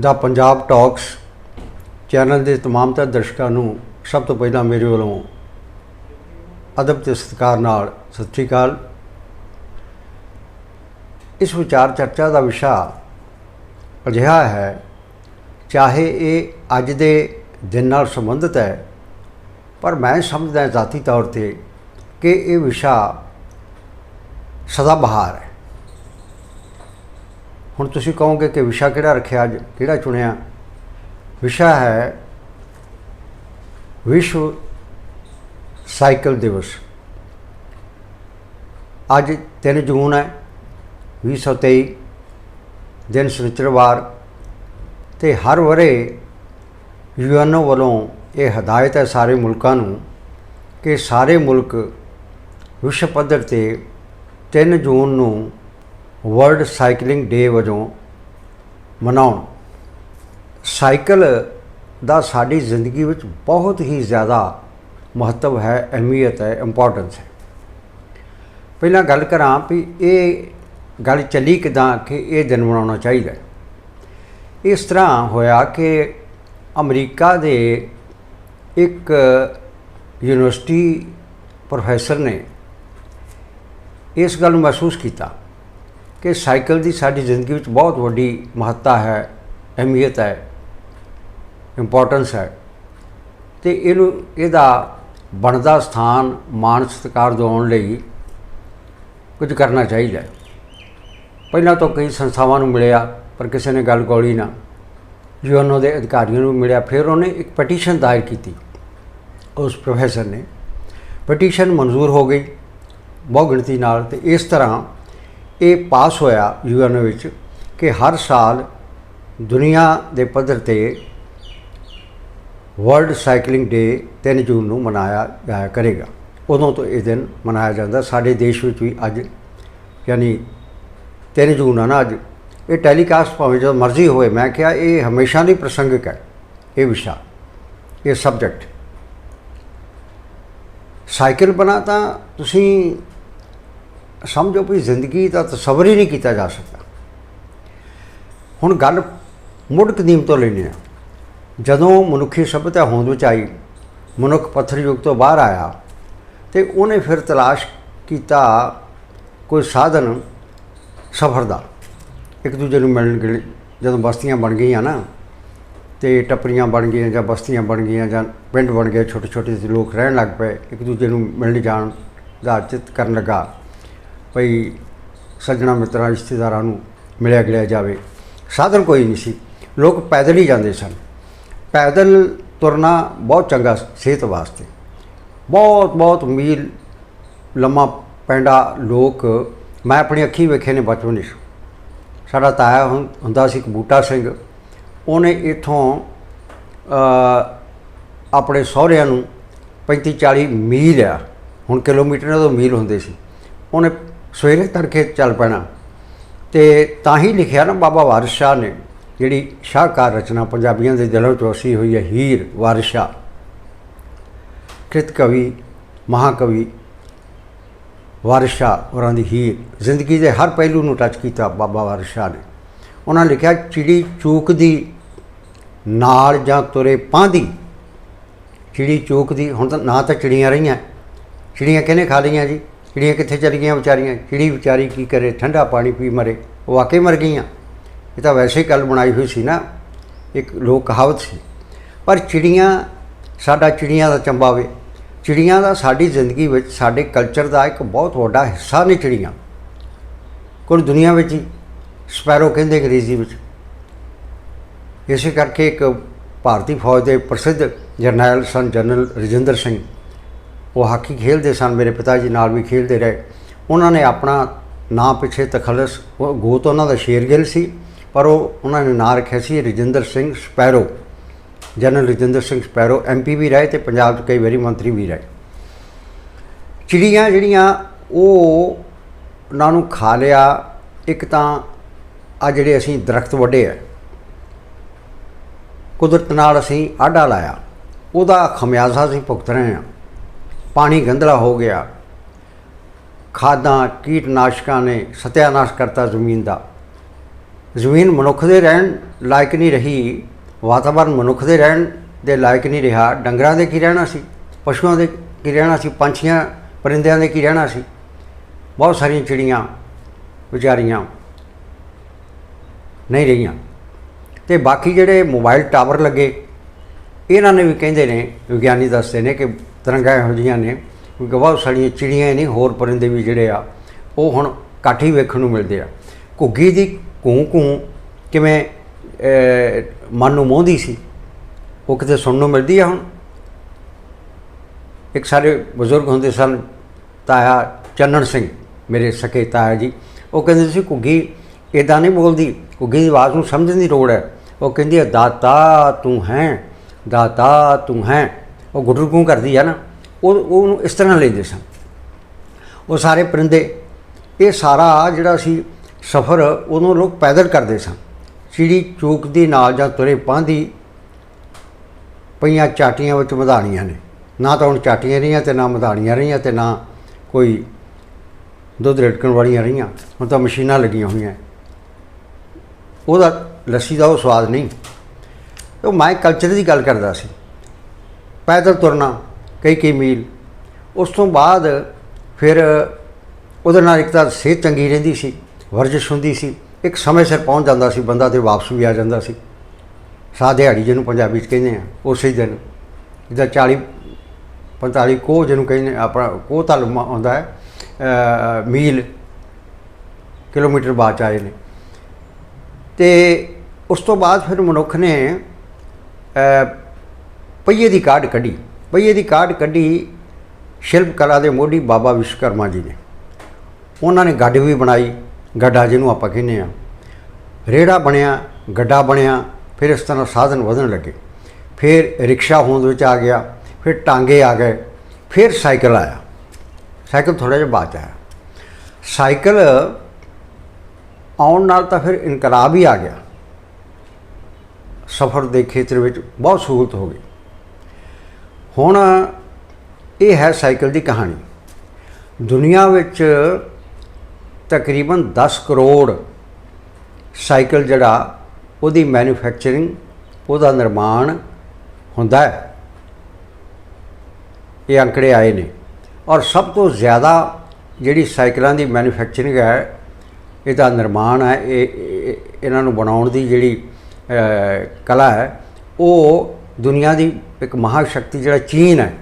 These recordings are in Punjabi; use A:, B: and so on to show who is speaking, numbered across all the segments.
A: ਦਾ ਪੰਜਾਬ ਟਾਕਸ ਚੈਨਲ ਦੇ तमाम ਤਰ ਦਰਸ਼ਕਾਂ ਨੂੰ ਸਭ ਤੋਂ ਪਹਿਲਾਂ ਮੇਰੇ ਵੱਲੋਂ ਅਦਬ ਤੇ ਸਤਿਕਾਰ ਨਾਲ ਸਤਿ ਸ੍ਰੀ ਅਕਾਲ। ਇਸ ਵਿਚਾਰ ਚਰਚਾ ਦਾ ਵਿਸ਼ਾ ਅਜਿਹਾ ਹੈ, ਚਾਹੇ ਇਹ ਅੱਜ ਦੇ ਦਿਨ ਨਾਲ ਸੰਬੰਧਿਤ ਹੈ, ਪਰ ਮੈਂ ਸਮਝਦਾ ਜ਼ਾਤੀ ਤੌਰ ਤੇ ਕਿ ਇਹ ਵਿਸ਼ਾ ਸਦਾ ਬਹਾਰ ਹੈ। ਹੁਣ ਤੁਸੀਂ ਕਹੋਗੇ ਕਿ ਵਿਸ਼ਾ ਕਿਹੜਾ ਰੱਖਿਆ ਅੱਜ? ਕਿਹੜਾ ਚੁਣਿਆ? ਵਿਸ਼ਾ ਹੈ ਵਿਸ਼ਵ ਸਾਈਕਲ ਦਿਵਸ। ਅੱਜ 3 ਜੂਨ ਹੈ 2023 ਦਿਨ ਸ਼ਨੀਚਰਵਾਰ ਤੇ ਹਰ ਵਰੇ ਯੂਐਨਓ ਵੱਲੋਂ ਇਹ ਹਦਾਇਤ ਹੈ ਸਾਰੇ ਮੁਲਕਾਂ ਨੂੰ ਕਿ ਸਾਰੇ ਮੁਲਕ ਵਿਸ਼ਵ ਪੱਧਰ ਤੇ 3 ਜੂਨ ਨੂੰ ਵਰਲਡ ਸਾਈਕਲਿੰਗ ਡੇ ਵਜੋਂ ਮਨਾਉਣ। ਸਾਈਕਲ ਦਾ ਸਾਡੀ ਜ਼ਿੰਦਗੀ ਵਿੱਚ ਬਹੁਤ ਹੀ ਜ਼ਿਆਦਾ ਮਹੱਤਵ ਹੈ, ਅਹਿਮੀਅਤ ਹੈ ਇੰਪੋਰਟੈਂਸ ਹੈ। ਪਹਿਲਾਂ ਗੱਲ ਕਰਾਂ ਵੀ ਇਹ ਗੱਲ ਚੱਲੀ ਕਿਦਾਂ ਕਿ ਇਹ ਦਿਨ ਮਨਾਉਣਾ ਚਾਹੀਦਾ ਇਸ ਤਰ੍ਹਾਂ ਹੋਇਆ ਕਿ ਅਮਰੀਕਾ ਦੇ ਇੱਕ ਯੂਨੀਵਰਸਿਟੀ ਪ੍ਰੋਫੈਸਰ ਨੇ ਇਸ ਗੱਲ ਨੂੰ ਮਹਿਸੂਸ ਕੀਤਾ। ਕਿ ਸਾਈਕਲ ਦੀ ਸਾਡੀ ਜ਼ਿੰਦਗੀ ਵਿੱਚ ਬਹੁਤ ਵੱਡੀ ਮਹੱਤਤਾ ਹੈ, ਅਹਿਮੀਅਤ ਹੈ ਇੰਪੋਰਟੈਂਸ ਹੈ। ਤੇ ਇਹਨੂੰ, ਇਹਦਾ ਬਣਦਾ ਸਥਾਨ ਮਾਨ ਸਤਿਕਾਰ ਦਿਵਾਉਣ ਲਈ ਕੁਝ ਕਰਨਾ ਚਾਹੀਦਾ ਪਹਿਲਾਂ ਤਾਂ ਕਈ ਸੰਸਥਾਵਾਂ ਨੂੰ ਮਿਲਿਆ, ਪਰ ਕਿਸੇ ਨੇ ਗੱਲ ਗੋਲੀ ਨਾ। ਯੂਐਨਓ ਦੇ ਅਧਿਕਾਰੀਆਂ ਨੂੰ ਮਿਲਿਆ, ਫਿਰ ਉਹਨੇ ਇੱਕ ਪਟੀਸ਼ਨ ਦਾਇਰ ਕੀਤੀ। ਉਸ ਪ੍ਰੋਫੈਸਰ ਨੇ। ਪਟੀਸ਼ਨ ਮਨਜ਼ੂਰ ਹੋ ਗਈ ਬਹੁ ਗਿਣਤੀ ਨਾਲ, ਤੇ ਇਸ ਤਰ੍ਹਾਂ ਇਹ ਪਾਸ ਹੋਇਆ ਯੂਐਨਓ ਵਿੱਚ ਕਿ ਹਰ ਸਾਲ ਦੁਨੀਆ ਦੇ ਪੱਧਰ ਤੇ ਵਰਲਡ ਸਾਈਕਲਿੰਗ ਡੇ 3 ਜੂਨ ਨੂੰ ਮਨਾਇਆ ਜਾਇਆ ਕਰੇਗਾ। ਉਦੋਂ ਤੋਂ ਇਹ ਦਿਨ ਮਨਾਇਆ ਜਾਂਦਾ। ਸਾਡੇ ਦੇਸ਼ ਵਿੱਚ ਵੀ ਅੱਜ, ਯਾਨੀ 3 ਜੂਨ ਆ ਨਾ ਅੱਜ, ਇਹ ਟੈਲੀਕਾਸਟ ਭਾਵੇਂ ਜਦੋਂ ਮਰਜ਼ੀ ਹੋਵੇ, ਮੈਂ ਕਿਹਾ ਇਹ ਹਮੇਸ਼ਾ ਲਈ ਪ੍ਰਸੰਗਿਕ ਹੈ, ਇਹ ਵਿਸ਼ਾ, ਇਹ ਸਬਜੈਕਟ। ਸਾਈਕਲ ਬਣਾ ਤਾਂ ਤੁਸੀਂ ਸਮਝੋ ਵੀ ਜ਼ਿੰਦਗੀ ਦਾ ਤਸਵਰ ਹੀ ਨਹੀਂ ਕੀਤਾ ਜਾ ਸਕਦਾ। ਹੁਣ ਗੱਲ ਮੁੱਢ ਕਦੀਮ ਤੋਂ ਲੈਣੀ ਆ ਜਦੋਂ ਮਨੁੱਖੀ ਸਭਿਅਤਾ ਹੋਂਦ ਵਿੱਚ ਆਈ, ਮਨੁੱਖ ਪੱਥਰ ਯੁੱਗ ਤੋਂ ਬਾਹਰ ਆਇਆ ਤੇ ਉਹਨੇ ਫਿਰ ਤਲਾਸ਼ ਕੀਤਾ ਕੋਈ ਸਾਧਨ ਸਫ਼ਰ ਦਾ। ਇੱਕ ਦੂਜੇ ਨੂੰ ਮਿਲਣ ਗਿਲ, ਜਦੋਂ ਬਸਤੀਆਂ ਬਣ ਗਈਆਂ ਨਾ, ਤੇ ਟੱਪਰੀਆਂ ਬਣ ਗਈਆਂ ਜਾਂ ਬਸਤੀਆਂ ਬਣ ਗਈਆਂ ਜਾਂ ਪਿੰਡ ਬਣ ਗਏ ਛੋਟੇ ਛੋਟੇ ਜਿਹੇ ਲੋਕ ਰਹਿਣ ਲੱਗ ਪਏ, ਇੱਕ ਦੂਜੇ ਨੂੰ ਮਿਲਣ ਜਾਣ ਦਾ ਚਿੱਤ ਕਰਨ ਲੱਗਾ। ਭਈ ਸੱਜਣਾ ਮਿੱਤਰਾਂ, ਰਿਸ਼ਤੇਦਾਰਾਂ ਨੂੰ ਮਿਲਿਆ ਗਿਲਿਆ ਜਾਵੇ। ਸਾਧਨ ਕੋਈ ਨਹੀਂ ਸੀ। ਲੋਕ ਪੈਦਲ ਹੀ ਜਾਂਦੇ ਸਨ। ਪੈਦਲ ਤੁਰਨਾ ਬਹੁਤ ਚੰਗਾ ਸਿਹਤ ਵਾਸਤੇ। ਬਹੁਤ ਬਹੁਤ ਮੀਲ ਲੰਮਾ ਪੈਂਡਾ ਲੋਕ, ਮੈਂ ਆਪਣੀ ਅੱਖੀਂ ਵੇਖੇ ਨੇ ਬਚਪਨ ਵਿੱਚ। ਸਾਡਾ ਤਾਇਆ ਹੁੰ- ਹੁੰਦਾ ਸੀ ਇੱਕ ਬੂਟਾ ਸਿੰਘ। ਉਹਨੇ ਇਥੋਂ ਆਪਣੇ ਸਹੁਰਿਆਂ ਨੂੰ 35 40 ਮੀਲ ਆ। ਹੁਣ ਕਿਲੋਮੀਟਰਾਂ ਤੋਂ ਮੀਲ ਹੁੰਦੇ ਸੀ। ਉਹਨੇ ਸਵੇਰੇ ਤੜਕੇ ਚੱਲ ਪੈਣਾ। ਤੇ ਤਾਂ ਹੀ ਲਿਖਿਆ ਨਾ ਬਾਬਾ ਵਾਰਿਸ ਸ਼ਾਹ ਨੇ, ਜਿਹੜੀ ਸ਼ਾਹਕਾਰ ਰਚਨਾ ਪੰਜਾਬੀਆਂ ਦੇ ਦਿਲੋਂ ਚੋਂ ਵਸੀ ਹੋਈ ਹੈ, ਹੀਰ ਵਾਰਿਸ ਸ਼ਾਹ। ਕ੍ਰਿਤ ਕਵੀ, ਮਹਾਕਵੀ ਵਾਰਿਸ ਸ਼ਾਹ ਹੋਰਾਂ ਦੀ ਹੀਰ, ਜ਼ਿੰਦਗੀ ਦੇ ਹਰ ਪਹਿਲੂ ਨੂੰ ਟੱਚ ਕੀਤਾ ਬਾਬਾ ਵਾਰਿਸ ਸ਼ਾਹ ਨੇ। ਉਹਨਾਂ ਲਿਖਿਆ, ਚਿੜੀ ਚੂਕ ਦੀ ਨਾਲ ਜਾਂ ਤੁਰੇ ਪਾਂਦੀ। ਚਿੜੀ ਚੂਕ ਦੀ ਹੁਣ ਤਾਂ ਨਾ ਤਾਂ ਚਿੜੀਆਂ ਰਹੀਆਂ। ਚਿੜੀਆਂ ਕਿਹਨੇ ਖਾ ਲਈਆਂ ਜੀ? ਚਿੜੀਆਂ ਕਿੱਥੇ ਚਲੀ ਗਈਆਂ ਵਿਚਾਰੀਆਂ ਚਿੜੀ ਵਿਚਾਰੀ ਕੀ ਕਰੇ, ਠੰਡਾ ਪਾਣੀ ਪੀ ਮਰੇ, ਉਹ ਵਾਕਈ ਮਰ ਗਈਆਂ। ਇਹ ਤਾਂ ਵੈਸੇ ਹੀ ਗੱਲ ਬਣਾਈ ਹੋਈ ਸੀ ਨਾ, ਇੱਕ ਲੋਕ ਕਹਾਵਤ ਸੀ। ਪਰ ਚਿੜੀਆਂ, ਸਾਡਾ ਚਿੜੀਆਂ ਦਾ ਚੰਬਾ ਵੇ। ਚਿੜੀਆਂ ਦਾ ਸਾਡੀ ਜ਼ਿੰਦਗੀ ਵਿੱਚ, ਸਾਡੇ ਕਲਚਰ ਦਾ ਇੱਕ ਬਹੁਤ ਵੱਡਾ ਹਿੱਸਾ ਨੇ ਚਿੜੀਆਂ। ਕੁੱਲ ਦੁਨੀਆ ਵਿੱਚ ਹੀ, ਸਪੈਰੋ ਕਹਿੰਦੇ ਅੰਗਰੇਜ਼ੀ ਵਿੱਚ। ਇਸੇ ਕਰਕੇ ਇੱਕ ਭਾਰਤੀ ਫੌਜ ਦੇ ਪ੍ਰਸਿੱਧ ਜਰਨੈਲ ਸਨ ਜਨਰਲ ਰਜਿੰਦਰ ਸਿੰਘ। ਉਹ ਹਾਕੀ ਖੇਡਦੇ ਸਨ, ਮੇਰੇ ਪਿਤਾ ਜੀ ਨਾਲ ਵੀ ਖੇਡਦੇ ਰਹੇ। ਉਹਨਾਂ ਨੇ ਆਪਣਾ ਨਾਂ ਪਿੱਛੇ ਤਖਲਸ, ਉਹ ਗੋਤ ਉਹਨਾਂ ਦਾ ਸ਼ੇਰਗਿੱਲ ਸੀ, ਪਰ ਉਹ ਉਹਨਾਂ ਨੇ ਨਾਂ ਰੱਖਿਆ ਸੀ Rajinder Singh sparrow. General Rajinder Singh sparrow MP ਵੀ ਰਹੇ ਤੇ ਪੰਜਾਬ 'ਚ ਕਈ ਵਾਰੀ ਮੰਤਰੀ ਵੀ ਰਹੇ। ਚਿੜੀਆਂ ਜਿਹੜੀਆਂ, ਉਹ ਉਹਨਾਂ ਨੂੰ ਖਾ ਲਿਆ। ਇੱਕ ਤਾਂ ਆ ਜਿਹੜੇ ਅਸੀਂ ਦਰਖਤ ਵੱਡੇ ਆ, ਕੁਦਰਤ ਨਾਲ ਅਸੀਂ ਆਡਾ ਲਾਇਆ। ਉਹਦਾ ਖਮਿਆਜ਼ਾ ਅਸੀਂ ਭੁਗਤ ਰਹੇ ਹਾਂ। ਪਾਣੀ ਗੰਧਲਾ ਹੋ ਗਿਆ। ਖਾਦਾਂ, ਕੀਟਨਾਸ਼ਕਾਂ ਨੇ ਸਤਿਆਨਾਸ਼ ਕਰਤਾ ਜ਼ਮੀਨ ਦਾ। ਜ਼ਮੀਨ ਮਨੁੱਖ ਦੇ ਰਹਿਣ ਲਾਇਕ ਨਹੀਂ ਰਹੀ। ਵਾਤਾਵਰਨ ਮਨੁੱਖ ਦੇ ਰਹਿਣ ਦੇ ਲਾਇਕ ਨਹੀਂ ਰਿਹਾ। ਡੰਗਰਾਂ ਦੇ ਕੀ ਰਹਿਣਾ ਸੀ? ਪਸ਼ੂਆਂ ਦੇ ਕੀ ਰਹਿਣਾ ਸੀ? ਪੰਛੀਆਂ, ਪਰਿੰਦਿਆਂ ਦੇ ਕੀ ਰਹਿਣਾ ਸੀ? ਬਹੁਤ ਸਾਰੀਆਂ ਚਿੜੀਆਂ ਵਿਚਾਰੀਆਂ ਨਹੀਂ ਰਹੀਆਂ। ਤੇ ਬਾਕੀ ਜਿਹੜੇ ਮੋਬਾਈਲ ਟਾਵਰ ਲੱਗੇ, ਇਹਨਾਂ ਨੇ ਵੀ ਕਹਿੰਦੇ ਨੇ, ਵਿਗਿਆਨੀ ਦੱਸਦੇ ਨੇ ਕਿ ਤਰੰਗਾਂ ਇਹੋ ਜਿਹੀਆਂ ਨੇ ਕਿਉਂਕਿ ਬਹੁਤ ਸਾਰੀਆਂ ਚਿੜੀਆਂ ਹੀ ਨਹੀਂ, ਹੋਰ ਪਰਿੰਦੇ ਵੀ ਜਿਹੜੇ ਆ, ਉਹ ਹੁਣ ਘੱਟ ਹੀ ਵੇਖਣ ਨੂੰ ਮਿਲਦੇ ਆ। ਘੁੱਗੀ ਦੀ ਕੂੰ ਕੂੰ ਕਿਵੇਂ ਮਨ ਨੂੰ ਮੋਹਦੀ ਸੀ, ਉਹ ਕਿਤੇ ਸੁਣਨ ਨੂੰ ਮਿਲਦੀ ਆ ਹੁਣ? ਇੱਕ ਸਾਰੇ ਬਜ਼ੁਰਗ ਹੁੰਦੇ ਸਨ, ਤਾਇਆ ਚੰਨਣ ਸਿੰਘ, ਮੇਰੇ ਸਕੇ ਤਾਇਆ ਜੀ, ਉਹ ਕਹਿੰਦੇ ਸੀ, ਘੁੱਗੀ ਇਦਾਂ ਨਹੀਂ ਬੋਲਦੀ, ਘੁੱਗੀ ਦੀ ਆਵਾਜ਼ ਨੂੰ ਸਮਝਣ ਦੀ ਲੋੜ ਹੈ। ਉਹ ਕਹਿੰਦੀ ਹੈ ਦਾਤਾ ਤੂੰ ਹੈ, ਦਾਤਾ ਤੂੰ ਹੈ। ਉਹ ਗੁੱਡਰਗੂ ਕਰਦੀ ਹੈ ਨਾ, ਉਹ ਉਹਨੂੰ ਇਸ ਤਰ੍ਹਾਂ ਲੈਂਦੇ ਸਨ। ਉਹ ਸਾਰੇ ਪਰਿੰਦੇ, ਇਹ ਸਾਰਾ ਜਿਹੜਾ ਸੀ ਸਫ਼ਰ ਉਦੋਂ ਲੋਕ ਪੈਦਲ ਕਰਦੇ ਸਨ। ਚਿੜੀ ਚੂਕ ਦੀ ਨਾਲ ਜਾਂ ਤੁਰੇ ਪਾਂਦੀ ਪਈਆਂ ਚਾਟੀਆਂ ਵਿੱਚ ਮਧਾਣੀਆਂ ਨੇ। ਨਾ ਤਾਂ ਹੁਣ ਚਾਟੀਆਂ ਰਹੀਆਂ ਤੇ ਨਾ ਮਧਾਣੀਆਂ ਰਹੀਆਂ ਤੇ ਨਾ ਕੋਈ ਦੁੱਧ ਰੜਕਣ ਵਾਲੀਆਂ ਰਹੀਆਂ। ਹੁਣ ਤਾਂ ਮਸ਼ੀਨਾਂ ਲੱਗੀਆਂ ਹੋਈਆਂ। ਉਹਦਾ ਲੱਸੀ ਦਾ ਉਹ ਸਵਾਦ ਨਹੀਂ। ਉਹ ਮੈਂ ਕਲਚਰ ਦੀ ਗੱਲ ਕਰਦਾ ਸੀ। ਪੈਦਲ ਤੁਰਨਾ, ਕਈ ਕਈ ਮੀਲ। ਉਸ ਤੋਂ ਬਾਅਦ ਫਿਰ ਉਹਦੇ ਨਾਲ ਇੱਕ ਤਾਂ ਸਿਹਤ ਚੰਗੀ ਰਹਿੰਦੀ ਸੀ, ਵਰਜਿਸ਼ ਹੁੰਦੀ ਸੀ, ਇੱਕ ਸਮੇਂ ਸਿਰ ਪਹੁੰਚ ਜਾਂਦਾ ਸੀ, ਬੰਦਾ ਤੇ ਵਾਪਸ ਵੀ ਆ ਜਾਂਦਾ ਸੀ। ਸਾਹ ਦਿਹਾੜੀ ਜਿਹਨੂੰ ਪੰਜਾਬੀ ਚ ਕਹਿੰਦੇ ਆ, ਉਸੇ ਦਿਨ। ਜਿੱਦਾਂ 40 45 ਕੋਹ ਜਿਹਨੂੰ ਕਹਿੰਦੇ ਆਪਣਾ ਕੋਹ ਤਲ ਆਉਂਦਾ ਹੈ ਮੀਲ, ਕਿਲੋਮੀਟਰ ਬਾਅਦ 'ਚ ਆਏ ਨੇ ਤੇ ਉਸ ਤੋਂ ਬਾਅਦ ਫਿਰ ਮਨੁੱਖ ਨੇ ਅ, ਪਹੀਏ ਦੀ ਕਾਢ ਕੱਢੀ। ਪਹੀਏ ਦੀ ਕਾਢ ਕੱਢੀ ਸ਼ਿਲਪ ਕਲਾ ਦੇ ਮੋਢੀ ਬਾਬਾ ਵਿਸ਼ਵਕਰਮਾ ਜੀ ਨੇ। ਉਹਨਾਂ ਨੇ ਗੱਡ ਵੀ ਬਣਾਈ ਗੱਡਾ ਜਿਹਨੂੰ ਆਪਾਂ ਕਹਿੰਦੇ ਆ ਰੇੜਾ ਬਣਿਆ ਗੱਡਾ ਬਣਿਆ ਫਿਰ ਇਸ ਤਰ੍ਹਾਂ ਸਾਧਨ ਵਧਣ ਲੱਗੇ। ਫਿਰ ਰਿਕਸ਼ਾ ਹੋਂਦ ਵਿੱਚ ਆ ਗਿਆ ਫਿਰ ਟਾਂਗੇ ਆ ਗਏ ਫਿਰ ਸਾਈਕਲ ਆਇਆ। ਸਾਈਕਲ ਥੋੜਾ ਜਿਹਾ ਬਾਅਦ 'ਚ ਆਇਆ। ਸਾਈਕਲ ਆਉਣ ਨਾਲ ਤਾਂ ਫਿਰ ਇਨਕਲਾਬ ਹੀ ਆ ਗਿਆ। ਸਫ਼ਰ ਦੇ ਖੇਤਰ ਵਿੱਚ ਬਹੁਤ ਸਹੂਲਤ ਹੋ ਗਈ। ਹੁਣ ਇਹ ਹੈ ਸਾਈਕਲ ਦੀ ਕਹਾਣੀ। ਦੁਨੀਆ ਵਿੱਚ ਤਕਰੀਬਨ 10 ਕਰੋੜ ਸਾਈਕਲ ਜਿਹੜਾ, ਉਹਦੀ ਮੈਨੂਫੈਕਚਰਿੰਗ ਉਹਦਾ ਨਿਰਮਾਣ ਹੁੰਦਾ ਹੈ। ਇਹ ਅੰਕੜੇ ਆਏ ਨੇ। ਔਰ ਸਭ ਤੋਂ ਜ਼ਿਆਦਾ ਜਿਹੜੀ ਸਾਈਕਲਾਂ ਦੀ ਮੈਨੂਫੈਕਚਰਿੰਗ ਹੈ, ਇਹਦਾ ਨਿਰਮਾਣ ਹੈ, ਇਹ ਇਹਨਾਂ ਨੂੰ ਬਣਾਉਣ ਦੀ ਜਿਹੜੀ ਕਲਾ ਹੈ, ਉਹ ਦੁਨੀਆ ਦੀ ਇੱਕ ਮਹਾਸ਼ਕਤੀ ਜਿਹੜਾ ਚੀਨ ਹੈ,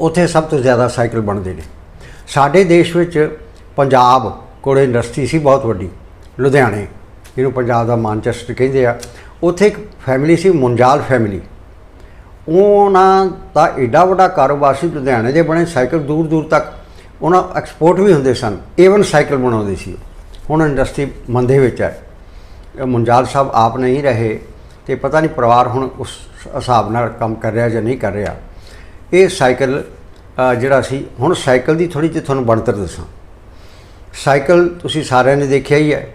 A: ਉੱਥੇ ਸਭ ਤੋਂ ਜ਼ਿਆਦਾ ਸਾਈਕਲ ਬਣਦੇ ਨੇ। ਸਾਡੇ ਦੇਸ਼ ਵਿੱਚ ਪੰਜਾਬ ਕੋਲ ਇੰਡਸਟਰੀ ਸੀ ਬਹੁਤ ਵੱਡੀ, ਲੁਧਿਆਣੇ, ਜਿਹਨੂੰ ਪੰਜਾਬ ਦਾ ਮਾਨਚੈਸਟਰ ਕਹਿੰਦੇ ਆ। ਉੱਥੇ ਇੱਕ ਫੈਮਿਲੀ ਸੀ, ਮੁੰਜਾਲ ਫੈਮਿਲੀ ਉਹਨਾਂ ਦਾ ਏਡਾ ਵੱਡਾ ਕਾਰੋਬਾਰ ਸੀ, ਲੁਧਿਆਣੇ ਦੇ ਬਣੇ, ਸਾਈਕਲ ਦੂਰ ਦੂਰ ਤੱਕ ਉਹਨਾਂ ਐਕਸਪੋਰਟ ਵੀ ਹੁੰਦੇ ਸਨ ਏਵਨ ਸਾਈਕਲ ਬਣਾਉਂਦੇ ਸੀ। ਹੁਣ ਇੰਡਸਟਰੀ ਮੰਦੇ ਵਿੱਚ ਹੈ। ਇਹ ਮੁੰਜਾਲ ਸਾਹਿਬ ਆਪ ਨਹੀਂ ਰਹੇ ਤੇ ਪਤਾ ਨਹੀਂ ਪਰਿਵਾਰ ਹੁਣ ਉਸ ਹਿਸਾਬ ਨਾਲ ਕੰਮ ਕਰ ਰਿਹਾ ਜਾਂ ਨਹੀਂ ਕਰ ਰਿਹਾ, ਇਹ ਸਾਈਕਲ ਜਿਹੜਾ ਸੀ ਹੁਣ ਸਾਈਕਲ ਦੀ ਥੋੜੀ ਜਿਹੀ ਤੁਹਾਨੂੰ ਬਣਤਰ ਦੱਸਾਂ। ਸਾਈਕਲ ਤੁਸੀਂ ਸਾਰਿਆਂ ਨੇ ਦੇਖਿਆ ਹੀ ਹੈ।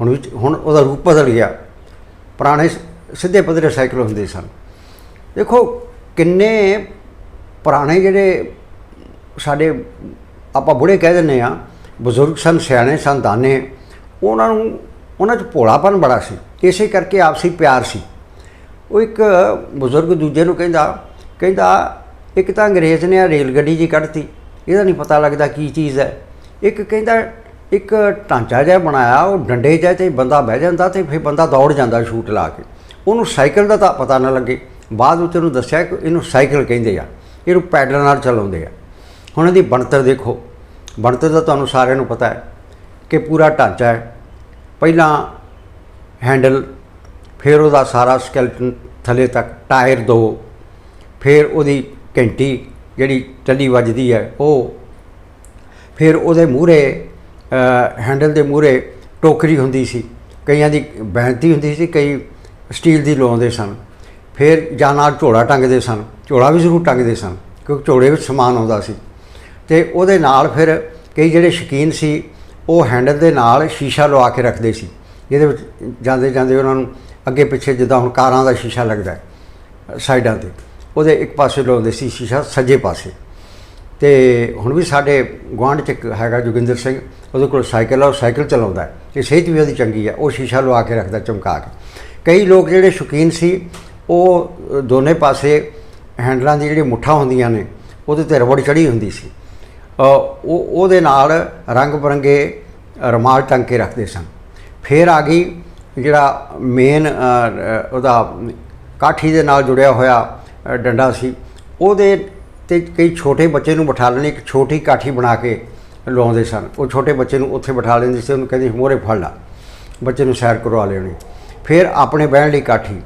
A: ਹੁਣ ਵਿੱਚ, ਹੁਣ ਉਹਦਾ ਰੂਪ ਬਦਲ ਗਿਆ। ਪੁਰਾਣੇ ਸਿੱਧੇ ਪੱਧਰੇ ਸਾਈਕਲ ਹੁੰਦੇ ਸਨ। ਦੇਖੋ, ਕਿੰਨੇ ਪੁਰਾਣੇ ਜਿਹੜੇ ਸਾਡੇ ਆਪਾਂ ਬੁੜੇ ਕਹਿ ਦਿੰਦੇ ਆ ਬਜ਼ੁਰਗ ਸਨ, ਸਿਆਣੇ ਸਨ, ਦਾਨੇ, ਉਹਨਾਂ ਨੂੰ, ਉਹਨਾਂ 'ਚ ਭੋਲਾਪਨ ਬੜਾ ਸੀ। ਇਸੇ ਕਰਕੇ ਆਪਸੀ ਪਿਆਰ ਸੀ। ਉਹ ਇੱਕ ਬਜ਼ੁਰਗ ਦੂਜੇ ਨੂੰ ਕਹਿੰਦਾ ਕਹਿੰਦਾ, ਇੱਕ ਤਾਂ ਅੰਗਰੇਜ਼ ਨੇ ਆ ਰੇਲ ਗੱਡੀ ਜੀ ਕੱਢਤੀ, ਇਹਦਾ ਨਹੀਂ ਪਤਾ ਲੱਗਦਾ ਕੀ ਚੀਜ਼ ਹੈ। ਇੱਕ ਕਹਿੰਦਾ, ਇੱਕ ਢਾਂਚਾ ਜਿਹਾ ਬਣਾਇਆ, ਉਹ ਡੰਡੇ ਜਿਹਾ ਤੇ ਬੰਦਾ ਬਹਿ ਜਾਂਦਾ ਤੇ ਫਿਰ ਬੰਦਾ ਦੌੜ ਜਾਂਦਾ ਸ਼ੂਟ ਲਾ ਕੇ। ਉਹਨੂੰ ਸਾਈਕਲ ਦਾ ਤਾਂ ਪਤਾ ਨਾ ਲੱਗੇ। ਬਾਅਦ ਵਿੱਚ ਉਹਨੂੰ ਦੱਸਿਆ ਕਿ ਇਹਨੂੰ ਸਾਈਕਲ ਕਹਿੰਦੇ ਆ, ਇਹਨੂੰ ਪੈਡਲ ਨਾਲ ਚਲਾਉਂਦੇ ਆ। ਹੁਣ ਇਹਦੀ ਬਣਤਰ ਦੇਖੋ, ਬਣਤਰ ਦਾ ਤੁਹਾਨੂੰ ਸਾਰਿਆਂ ਨੂੰ ਪਤਾ ਹੈ ਕਿ ਪੂਰਾ ਢਾਂਚਾ ਹੈ। ਪਹਿਲਾਂ ਹੈਂਡਲ ਫਿਰ ਉਹਦਾ ਸਾਰਾ ਸਕੈਲਟਨ ਥੱਲੇ ਤੱਕ ਟਾਇਰ ਦੋ, ਫਿਰ ਉਹਦੀ ਘੰਟੀ ਜਿਹੜੀ ਚੱਲੀ ਵੱਜਦੀ ਹੈ ਉਹ, ਫਿਰ ਉਹਦੇ ਮੂਹਰੇ ਹੈਂਡਲ ਦੇ ਮੂਹਰੇ ਟੋਕਰੀ ਹੁੰਦੀ ਸੀ, ਕਈਆਂ ਦੀ ਬੈਂਤੀ ਹੁੰਦੀ ਸੀ, ਕਈ ਸਟੀਲ ਦੀ ਲਾਉਂਦੇ ਸਨ, ਫਿਰ ਜਾਂ ਨਾਲ ਝੋਲਾ ਟੰਗਦੇ ਸਨ, ਝੋਲਾ ਵੀ ਜ਼ਰੂਰ ਟੰਗਦੇ ਸਨ, ਕਿਉਂਕਿ ਝੋਲੇ ਵਿੱਚ ਸਮਾਨ ਆਉਂਦਾ ਸੀ, ਤੇ ਉਹਦੇ ਨਾਲ ਫਿਰ ਕਈ ਜਿਹੜੇ ਸ਼ੌਕੀਨ ਸੀ, ਉਹ ਹੈਂਡਲ ਦੇ ਨਾਲ ਸ਼ੀਸ਼ਾ ਲਵਾ ਕੇ ਰੱਖਦੇ ਸੀ, ਜਿਹਦੇ ਵਿੱਚ ਜਾਂਦੇ ਜਾਂਦੇ ਉਹਨਾਂ ਨੂੰ ਅੱਗੇ ਪਿੱਛੇ ਜਿੱਦਾਂ ਹੁਣ ਕਾਰਾਂ ਦਾ ਸ਼ੀਸ਼ਾ ਲੱਗਦਾ ਸਾਈਡਾਂ ਤੇ, ਉਹਦੇ ਇੱਕ ਪਾਸੇ ਲਾਉਂਦੇ ਸੀ ਸ਼ੀਸ਼ਾ, ਸੱਜੇ ਪਾਸੇ। ਤੇ ਹੁਣ ਵੀ ਸਾਡੇ ਗੁਆਂਢ ਚ ਇੱਕ ਹੈਗਾ ਜੋਗਿੰਦਰ ਸਿੰਘ, ਉਹਦੇ ਕੋਲ ਸਾਈਕਲ ਆ, ਉਹ ਸਾਈਕਲ ਚਲਾਉਂਦਾ ਹੈ। ਤੇ ਸਿਹਤ ਵੀ ਉਹਦੀ ਚੰਗੀ ਆ, ਉਹ ਸ਼ੀਸ਼ਾ ਲਵਾ ਕੇ ਰੱਖਦਾ ਚਮਕਾ ਕੇ। ਕਈ ਲੋਕ ਜਿਹੜੇ ਸ਼ੌਕੀਨ ਸੀ, ਉਹ ਦੋਨੇ ਪਾਸੇ ਹੈਂਡਲਾਂ ਦੀ ਜਿਹੜੀ ਮੁੱਠਾਂ ਹੁੰਦੀਆਂ ਨੇ, ਉਹਦੇ ਤੇ ਰਬੜ ਚੜੀ ਹੁੰਦੀ ਸੀ। ਉਹ, ਉਹਦੇ ਨਾਲ ਰੰਗ ਬਰੰਗੇ ਰਮਾਲ ਟੰਗ ਕੇ ਰੱਖਦੇ ਸਨ। ਫਿਰ ਆ ਗਈ ਜਿਹੜਾ ਮੇਨ ਉਹਦਾ ਕਾਠੀ ਦੇ ਨਾਲ ਜੁੜਿਆ ਹੋਇਆ ਡੰਡਾ ਸੀ ਉਹਦੇ ਤੇ ਕਈ ਛੋਟੇ ਬੱਚੇ ਨੂੰ ਬਿਠਾ ਲੈਣੇ ਇੱਕ ਛੋਟੀ ਕਾਠੀ ਬਣਾ ਕੇ ਲਾਉਂਦੇ ਸਨ। ਉਹ ਛੋਟੇ ਬੱਚੇ ਨੂੰ ਉੱਥੇ ਬਿਠਾ ਲੈਂਦੇ ਸੀ ਉਹਨੂੰ ਕਹਿੰਦੇ ਮੋਰੇ ਫੜ ਲਾ ਬੱਚੇ ਨੂੰ ਸੈਰ ਕਰਵਾ ਲੈਣੀ ਫਿਰ ਆਪਣੇ ਬਹਿਣ ਲਈ ਕਾਠੀ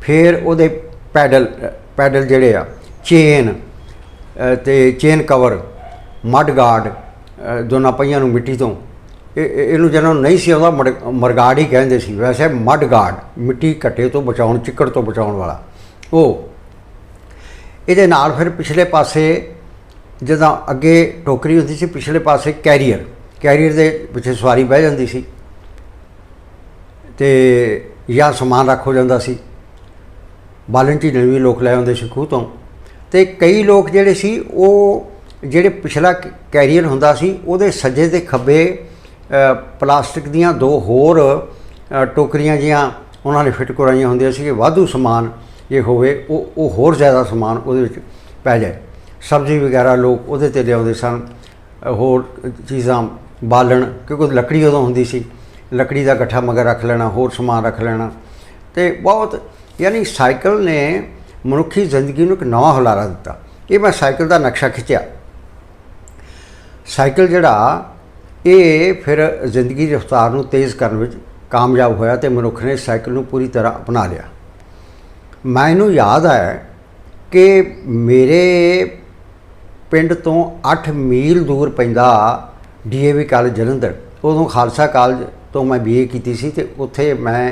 A: ਫਿਰ ਉਹਦੇ ਪੈਡਲ ਪੈਡਲ ਜਿਹੜੇ ਆ ਚੇਨ ਅ, ਤੇ ਚੇਨ ਕਵਰ ਮੱਡ ਗਾਰਡ ਦੋਨਾਂ ਪਹੀਆਂ ਨੂੰ ਮਿੱਟੀ ਤੋਂ ਇਹਨੂੰ ਜਿਹਨਾਂ ਨੂੰ ਨਹੀਂ ਸੀ ਆਉਂਦਾ ਮੜ- ਮਰਗਾੜ ਹੀ ਕਹਿੰਦੇ ਸੀ। ਵੈਸੇ ਮੱਡ ਮਿੱਟੀ ਘੱਟੇ ਤੋਂ ਬਚਾਉਣ, ਚਿੱਕੜ ਤੋਂ ਬਚਾਉਣ ਵਾਲਾ। ਉਹ ਇਹਦੇ ਨਾਲ ਫਿਰ ਪਿਛਲੇ ਪਾਸੇ ਜਦੋਂ ਅੱਗੇ ਟੋਕਰੀ ਹੁੰਦੀ ਸੀ, ਪਿਛਲੇ ਪਾਸੇ ਕੈਰੀਅਰ। ਕੈਰੀਅਰ ਦੇ ਪਿੱਛੇ ਸਵਾਰੀ ਬਹਿ ਜਾਂਦੀ ਸੀ ਤੇ ਜਾਂ ਸਮਾਨ ਰੱਖ ਹੋ ਜਾਂਦਾ ਸੀ। ਬਾਲਣ ਝੀਲਣ ਵੀ ਲੋਕ ਲੈ ਆਉਂਦੇ ਸੀ ਖੂਹ ਤੋਂ। ਤੇ ਕਈ ਲੋਕ ਜਿਹੜੇ ਸੀ, ਉਹ ਜਿਹੜੇ ਪਿਛਲਾ ਕੈਰੀਅਰ ਹੁੰਦਾ ਸੀ, ਉਹਦੇ ਸੱਜੇ ਤੇ ਖੱਬੇ ਪਲਾਸਟਿਕ ਦੀਆਂ ਦੋ ਹੋਰ ਟੋਕਰੀਆਂ ਜੀਆਂ ਉਹਨਾਂ ਨੇ ਫਿੱਟ ਕਰਾਈਆਂ ਹੁੰਦੀਆਂ ਸੀ ਕਿ ਵਾਧੂ ਸਮਾਨ ਜੇ ਹੋਵੇ, ਉਹ ਉਹ ਹੋਰ ਜ਼ਿਆਦਾ ਸਮਾਨ ਉਹਦੇ ਵਿੱਚ ਪੈ ਜਾਏ। ਸਬਜ਼ੀ ਵਗੈਰਾ ਲੋਕ ਉਹਦੇ ਤੇ ਲਿਆਉਂਦੇ ਸਨ। ਹੋਰ ਚੀਜ਼ਾਂ ਬਾਲਣ, ਕਿਉਂਕਿ ਲੱਕੜੀ ਉਦੋਂ ਹੁੰਦੀ ਸੀ। ਲੱਕੜੀ ਦਾ ਗੱਠਾ ਮਗਰ ਰੱਖ ਲੈਣਾ, ਹੋਰ ਸਮਾਨ ਰੱਖ ਲੈਣਾ। ਤੇ ਬਹੁਤ, ਯਾਨੀ ਸਾਈਕਲ ਨੇ ਮਨੁੱਖੀ ਜ਼ਿੰਦਗੀ ਨੂੰ ਇੱਕ ਨਵਾਂ ਹੁਲਾਰਾ ਦਿੱਤਾ। ਇਹ ਮੈਂ ਸਾਈਕਲ ਦਾ ਨਕਸ਼ਾ ਖਿੱਚਿਆ। ਸਾਈਕਲ ਜਿਹੜਾ ਇਹ ਫਿਰ ਜ਼ਿੰਦਗੀ ਦੀ ਰਫ਼ਤਾਰ ਨੂੰ ਤੇਜ਼ ਕਰਨ ਵਿੱਚ ਕਾਮਯਾਬ ਹੋਇਆ ਤੇ ਮਨੁੱਖ ਨੇ ਸਾਈਕਲ ਨੂੰ ਪੂਰੀ ਤਰ੍ਹਾਂ ਅਪਣਾ ਲਿਆ। ਮੈਨੂੰ ਯਾਦ ਹੈ ਕਿ ਮੇਰੇ ਪਿੰਡ ਤੋਂ 8 ਮੀਲ ਦੂਰ ਪੈਂਦਾ ਡੀਏਵੀ ਕਾਲਜ ਜਲੰਧਰ। ਉਦੋਂ ਖਾਲਸਾ ਕਾਲਜ ਤੋਂ ਮੈਂ ਬੀਏ ਕੀਤੀ ਸੀ ਤੇ ਉੱਥੇ ਮੈਂ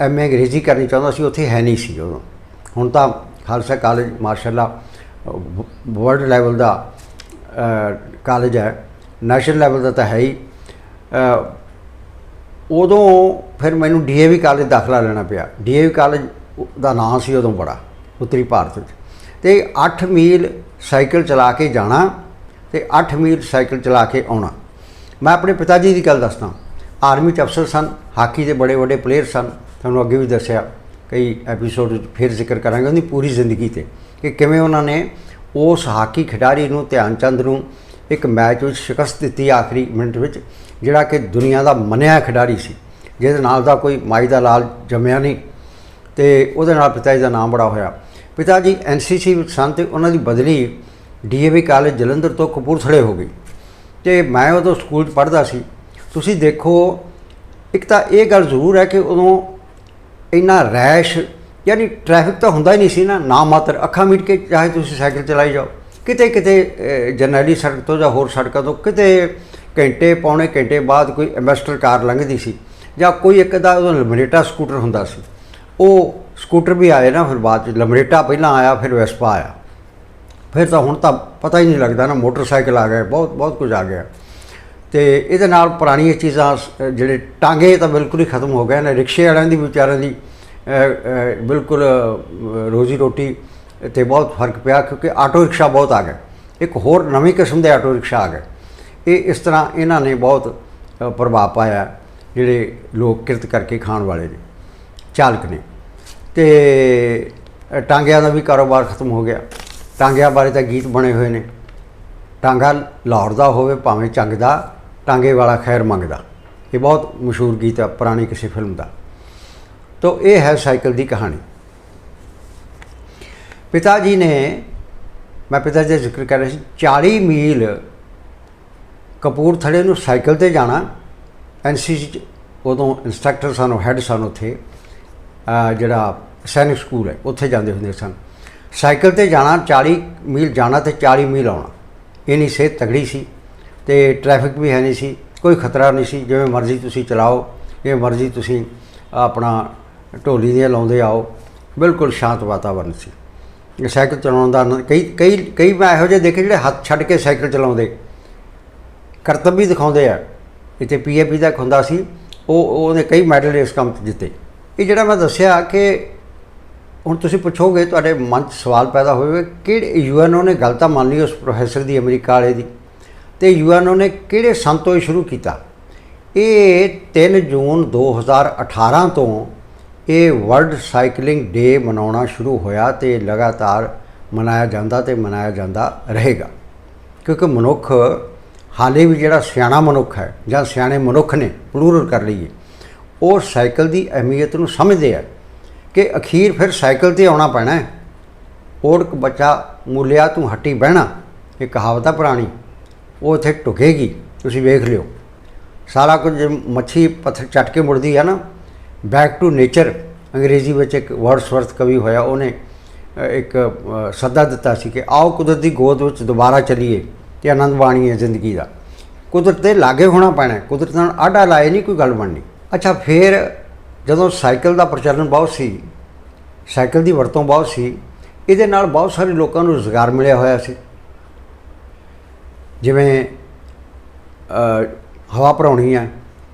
A: ਐਮਏ ਅੰਗਰੇਜ਼ੀ ਕਰਨੀ ਚਾਹੁੰਦਾ ਸੀ, ਉੱਥੇ ਹੈ ਨਹੀਂ ਸੀ ਉਦੋਂ। ਹੁਣ ਤਾਂ ਖਾਲਸਾ ਕਾਲਜ ਮਾਸ਼ਾਅੱਲਾ ਵਰਲਡ ਲੈਵਲ ਦਾ ਕਾਲਜ ਹੈ। ਨੈਸ਼ਨਲ ਲੈਵਲ ਦਾ ਤਾਂ ਹੈ ਹੀ। ਉਦੋਂ ਫਿਰ ਮੈਨੂੰ ਡੀਏਵੀ ਕਾਲਜ ਦਾਖਲਾ ਲੈਣਾ ਪਿਆ। ਡੀਏਵੀ ਕਾਲਜ ਦਾ ਨਾਂ ਸੀ ਉਦੋਂ ਬੜਾ, ਉੱਤਰੀ ਭਾਰਤ ਵਿੱਚ। ਤੇ 8 ਮੀਲ ਸਾਈਕਲ ਚਲਾ ਕੇ ਜਾਣਾ ਤੇ 8 ਮੀਲ ਸਾਈਕਲ ਚਲਾ ਕੇ ਆਉਣਾ। ਮੈਂ ਆਪਣੇ ਪਿਤਾ ਜੀ ਦੀ ਗੱਲ ਦੱਸਦਾ। ਆਰਮੀ ਚ ਅਫਸਰ ਸਨ, ਹਾਕੀ ਦੇ ਬੜੇ ਵੱਡੇ ਪਲੇਅਰ ਸਨ। ਤੁਹਾਨੂੰ ਅੱਗੇ ਵੀ ਦੱਸਿਆ ਕਈ ਐਪੀਸੋਡ ਵਿੱਚ ਫਿਰ ਜ਼ਿਕਰ ਕਰਾਂਗੇ ਉਹਦੀ ਪੂਰੀ ਜ਼ਿੰਦਗੀ ਤੇ ਕਿ ਕਿਵੇਂ ਉਹਨਾਂ ਨੇ ਉਸ ਹਾਕੀ ਖਿਡਾਰੀ ਨੂੰ, ਧਿਆਨ ਚੰਦ ਨੂੰ ਇੱਕ ਮੈਚ ਵਿੱਚ ਸ਼ਿਕਸਤ ਦਿੱਤੀ ਆਖਰੀ ਮਿੰਟ ਵਿੱਚ, ਜਿਹੜਾ ਕਿ ਦੁਨੀਆ ਦਾ ਮੰਨਿਆ ਖਿਡਾਰੀ ਸੀ, ਜਿਹਦੇ ਨਾਲ ਦਾ ਕੋਈ ਮਾਈ ਦਾ ਲਾਲ ਜੰਮਿਆ ਨਹੀਂ, ਤੇ ਉਹਦੇ ਨਾਲ ਪਿਤਾ ਜੀ ਦਾ ਨਾਮ ਬੜਾ ਹੋਇਆ। ਪਿਤਾ ਜੀ ਐਨਸੀਸੀ ਵਿੱਚ ਸਨ ਤੇ ਉਹਨਾਂ ਦੀ ਬਦਲੀ ਡੀਏਵੀ ਕਾਲਜ ਜਲੰਧਰ ਤੋਂ ਕਪੂਰਥਲੇ ਹੋ ਗਈ। ਤੇ ਮੈਂ ਉਦੋਂ ਸਕੂਲ 'ਚ ਪੜ੍ਹਦਾ ਸੀ। ਤੁਸੀਂ ਦੇਖੋ, ਇੱਕ ਤਾਂ ਇਹ ਗੱਲ ਜ਼ਰੂਰ ਹੈ ਕਿ ਉਦੋਂ ਇੰਨਾ ਰੈਸ਼, ਯਾਨੀ ਟ੍ਰੈਫਿਕ ਤਾਂ ਹੁੰਦਾ ਹੀ ਨਹੀਂ ਸੀ ਨਾ ਨਾ ਮਾਤਰ ਅੱਖਾਂ ਮੀਟ ਕੇ ਚਾਹੇ ਤੁਸੀਂ ਸਾਈਕਲ ਚਲਾਈ ਜਾਓ। ਕਿਤੇ ਕਿਤੇ ਜਰਨੈਲੀ ਸੜਕ ਤੋਂ ਜਾਂ ਹੋਰ ਸੜਕਾਂ ਤੋਂ ਕਿਤੇ ਘੰਟੇ ਪੌਣੇ ਘੰਟੇ ਬਾਅਦ ਕੋਈ ਐਮਬੈਸਟਰ ਕਾਰ ਲੰਘਦੀ ਸੀ ਜਾਂ ਕੋਈ ਇੱਕ ਦਾ ਉਹਦਾ ਲਮਰੇਟਾ ਸਕੂਟਰ ਹੁੰਦਾ ਸੀ। ਉਹ ਸਕੂਟਰ ਵੀ ਆਏ ਨਾ ਫਿਰ ਬਾਅਦ ਚ ਲਮਰੇਟਾ ਪਹਿਲਾਂ ਆਇਆ, ਫਿਰ ਵੈਸਪਾ ਆਇਆ। ਫਿਰ ਤਾਂ ਹੁਣ ਤਾਂ ਪਤਾ ਹੀ ਨਹੀਂ ਲੱਗਦਾ ਨਾ, ਮੋਟਰਸਾਈਕਲ ਆ ਗਏ ਬਹੁਤ ਬਹੁਤ ਕੁਝ ਆ ਗਿਆ। ਤੇ ਇਹਦੇ ਨਾਲ ਪੁਰਾਣੀਆਂ ਚੀਜ਼ਾਂ ਸ- ਜਿਹੜੇ ਟਾਂਗੇ ਤਾਂ ਬਿਲਕੁਲ ਹੀ ਖਤਮ ਹੋ ਗਏ ਨੇ। ਰਿਕਸ਼ੇ ਵਾਲਿਆਂ ਦੀ ਵਿਚਾਰਿਆਂ ਦੀ ਬਿਲਕੁਲ ਰੋਜ਼ੀ ਰੋਟੀ ਤੇ ਬਹੁਤ ਫ਼ਰਕ ਪਿਆ ਕਿਉਂਕਿ ਆਟੋ ਰਿਕਸ਼ਾ ਬਹੁਤ ਆ ਗਏ ਇੱਕ ਹੋਰ ਨਵੀਂ ਕਿਸਮ ਦੇ ਆਟੋ ਰਿਕਸ਼ਾ ਆ ਗਏ ਇਹ ਇਸ ਤਰ੍ਹਾਂ ਇਹਨਾਂ ਨੇ ਬਹੁਤ ਪ੍ਰਭਾਵ ਪਾਇਆ ਜਿਹੜੇ ਲੋਕ ਕਿਰਤ ਕਰਕੇ ਖਾਣ ਵਾਲੇ ਨੇ, ਚਾਲਕ ਨੇ। ਤੇ ਟਾਂਗਿਆਂ ਦਾ ਵੀ ਕਾਰੋਬਾਰ ਖਤਮ ਹੋ ਗਿਆ। ਟਾਂਗਿਆਂ ਬਾਰੇ ਤਾਂ ਗੀਤ ਬਣੇ ਹੋਏ ਨੇ। ਟਾਂਗਾ ਲਾਹੌਰ ਦਾ ਹੋਵੇ, ਭਾਵੇਂ ਚੰਗ ਦਾ, ਟਾਂਗੇ ਵਾਲਾ ਖੈਰ ਮੰਗਦਾ ਇਹ ਬਹੁਤ ਮਸ਼ਹੂਰ ਗੀਤ ਹੈ ਪੁਰਾਣੀ ਕਿਸੇ ਫਿਲਮ ਦਾ। ਤੋ ਇਹ ਹੈ ਸਾਈਕਲ ਦੀ ਕਹਾਣੀ। ਪਿਤਾ ਜੀ ਨੇ, ਮੈਂ ਪਿਤਾ ਜੀ ਦਾ ਜ਼ਿਕਰ ਕਰ ਰਿਹਾ ਸੀ 40 ਮੀਲ ਕਪੂਰਥਲੇ ਨੂੰ ਸਾਈਕਲ ਤੇ ਜਾਣਾ। ਐਨਸੀਸੀ ਚ ਉਦੋਂ ਇੰਸਟ੍ਰਕਟਰ ਸਨ, ਉਹ ਹੈੱਡ ਸਨ ਉੱਥੇ ਜਿਹੜਾ ਸੈਨਿਕ ਸਕੂਲ ਹੈ, ਉੱਥੇ ਜਾਂਦੇ ਹੁੰਦੇ ਸਨ। ਸਾਈਕਲ ਤੇ ਜਾਣਾ 40 ਮੀਲ ਜਾਣਾ ਤੇ 40 ਮੀਲ ਆਉਣਾ। ਇੰਨੀ ਸਿਹਤ ਤਗੜੀ ਸੀ ਤੇ ਟ੍ਰੈਫਿਕ ਵੀ ਹੈ ਨਹੀਂ ਸੀ, ਕੋਈ ਖਤਰਾ ਨਹੀਂ ਸੀ, ਜਿਵੇਂ ਮਰਜ਼ੀ ਤੁਸੀਂ ਚਲਾਓ, ਜਿਵੇਂ ਮਰਜ਼ੀ ਤੁਸੀਂ ਆਪਣਾ ਢੋਲੀ ਦੀਆਂ ਲਾਉਂਦੇ ਆਓ, ਬਿਲਕੁਲ ਸ਼ਾਂਤ ਵਾਤਾਵਰਨ ਸੀ। ਸਾਈਕਲ ਚਲਾਉਣ ਦਾ ਕਈ ਕਈ ਕਈ ਮੈਂ ਇਹੋ ਜਿਹੇ ਦੇਖੇ ਜਿਹੜੇ ਹੱਥ ਛੱਡ ਕੇ ਸਾਈਕਲ ਚਲਾਉਂਦੇ। ਕਰਤੱਵ ਵੀ ਦਿਖਾਉਂਦੇ ਆ। ਇੱਥੇ ਪੀਏਪੀ ਦਾ ਇੱਕ ਹੁੰਦਾ ਸੀ, ਉਹ ਉਹਨੇ ਕਈ ਮੈਡਲ ਇਸ ਕੰਮ 'ਚ ਜਿੱਤੇ। ਇਹ ਜਿਹੜਾ ਮੈਂ ਦੱਸਿਆ ਕਿ ਹੁਣ ਤੁਸੀਂ ਪੁੱਛੋਗੇ, ਤੁਹਾਡੇ ਮਨ 'ਚ ਸਵਾਲ ਪੈਦਾ ਹੋਵੇਗਾ ਕਿ ਯੂਐਨਓ ਨੇ ਗੱਲ ਤਾਂ ਮੰਨ ਲਈ ਉਸ ਪ੍ਰੋਫੈਸਰ ਦੀ, ਅਮਰੀਕਾ ਵਾਲੇ ਦੀ? ਤੇ ਯੂਐਨਓ ਨੇ ਕਿਹੜੇ ਸੰਨ ਤੋਂ ਇਹ ਸ਼ੁਰੂ ਕੀਤਾ? ਇਹ 3 ਜੂਨ 2018 ਤੋਂ ਇਹ ਵਰਲਡ ਸਾਈਕਲਿੰਗ ਡੇ ਮਨਾਉਣਾ ਸ਼ੁਰੂ ਹੋਇਆ ਤੇ ਲਗਾਤਾਰ ਮਨਾਇਆ ਜਾਂਦਾ ਤੇ ਮਨਾਇਆ ਜਾਂਦਾ ਰਹੇਗਾ। ਕਿਉਂਕਿ ਮਨੁੱਖ ਹਾਲੇ ਵੀ ਜਿਹੜਾ ਸਿਆਣਾ ਮਨੁੱਖ ਹੈ ਜਾਂ ਸਿਆਣੇ ਮਨੁੱਖ ਨੇ ਪਲੂਰਲ ਕਰ ਲਈਏ, ਉਹ ਸਾਈਕਲ ਦੀ ਅਹਿਮੀਅਤ ਨੂੰ ਸਮਝਦੇ ਆ ਕਿ ਅਖੀਰ ਫਿਰ ਸਾਈਕਲ ਤੇ ਆਉਣਾ ਪੈਣਾ ਹੈ। ਓੜਕ ਬੱਚਾ ਮੂਲਿਆ, ਤੂੰ ਹੱਟੀ ਬਹਿਣਾ, ਇਹ ਕਹਾਵਤ ਆ ਪੁਰਾਣੀ, ਉਹ ਇੱਥੇ ਟੁਕੇਗੀ ਤੁਸੀਂ ਵੇਖ ਲਿਓ। ਸਾਰਾ ਕੁਝ ਮੱਛੀ ਪੱਥਰ ਚੱਟ ਕੇ ਮੁੜਦੀ ਹੈ ਨਾ ਬੈਕ ਟੂ ਨੇਚਰ ਅੰਗਰੇਜ਼ੀ ਵਿੱਚ ਇੱਕ ਵਰਡਸਵਰਥ ਕਵੀ ਹੋਇਆ, ਉਹਨੇ ਇੱਕ ਸੱਦਾ ਦਿੱਤਾ ਸੀ ਕਿ ਆਓ ਕੁਦਰਤ ਦੀ ਗੋਦ ਵਿੱਚ ਦੁਬਾਰਾ ਚਲੀਏ ਤੇ ਆਨੰਦ ਮਾਣੀਏ ਜ਼ਿੰਦਗੀ ਦਾ। ਕੁਦਰਤ ਦੇ ਲਾਗੇ ਹੋਣਾ ਪੈਣਾ, ਕੁਦਰਤ ਨਾਲ ਆਡਾ ਲਾਏ ਨਹੀਂ ਕੋਈ ਗੱਲ ਬਣਨੀ। ਅੱਛਾ, ਫਿਰ ਜਦੋਂ ਸਾਈਕਲ ਦਾ ਪ੍ਰਚਲਨ ਬਹੁਤ ਸੀ, ਸਾਈਕਲ ਦੀ ਵਰਤੋਂ ਬਹੁਤ ਸੀ, ਇਹਦੇ ਨਾਲ ਬਹੁਤ ਸਾਰੇ ਲੋਕਾਂ ਨੂੰ ਰੁਜ਼ਗਾਰ ਮਿਲਿਆ ਹੋਇਆ ਸੀ। ਜਿਵੇਂ ਹਵਾ ਭਰਾਉਣੀ ਹੈ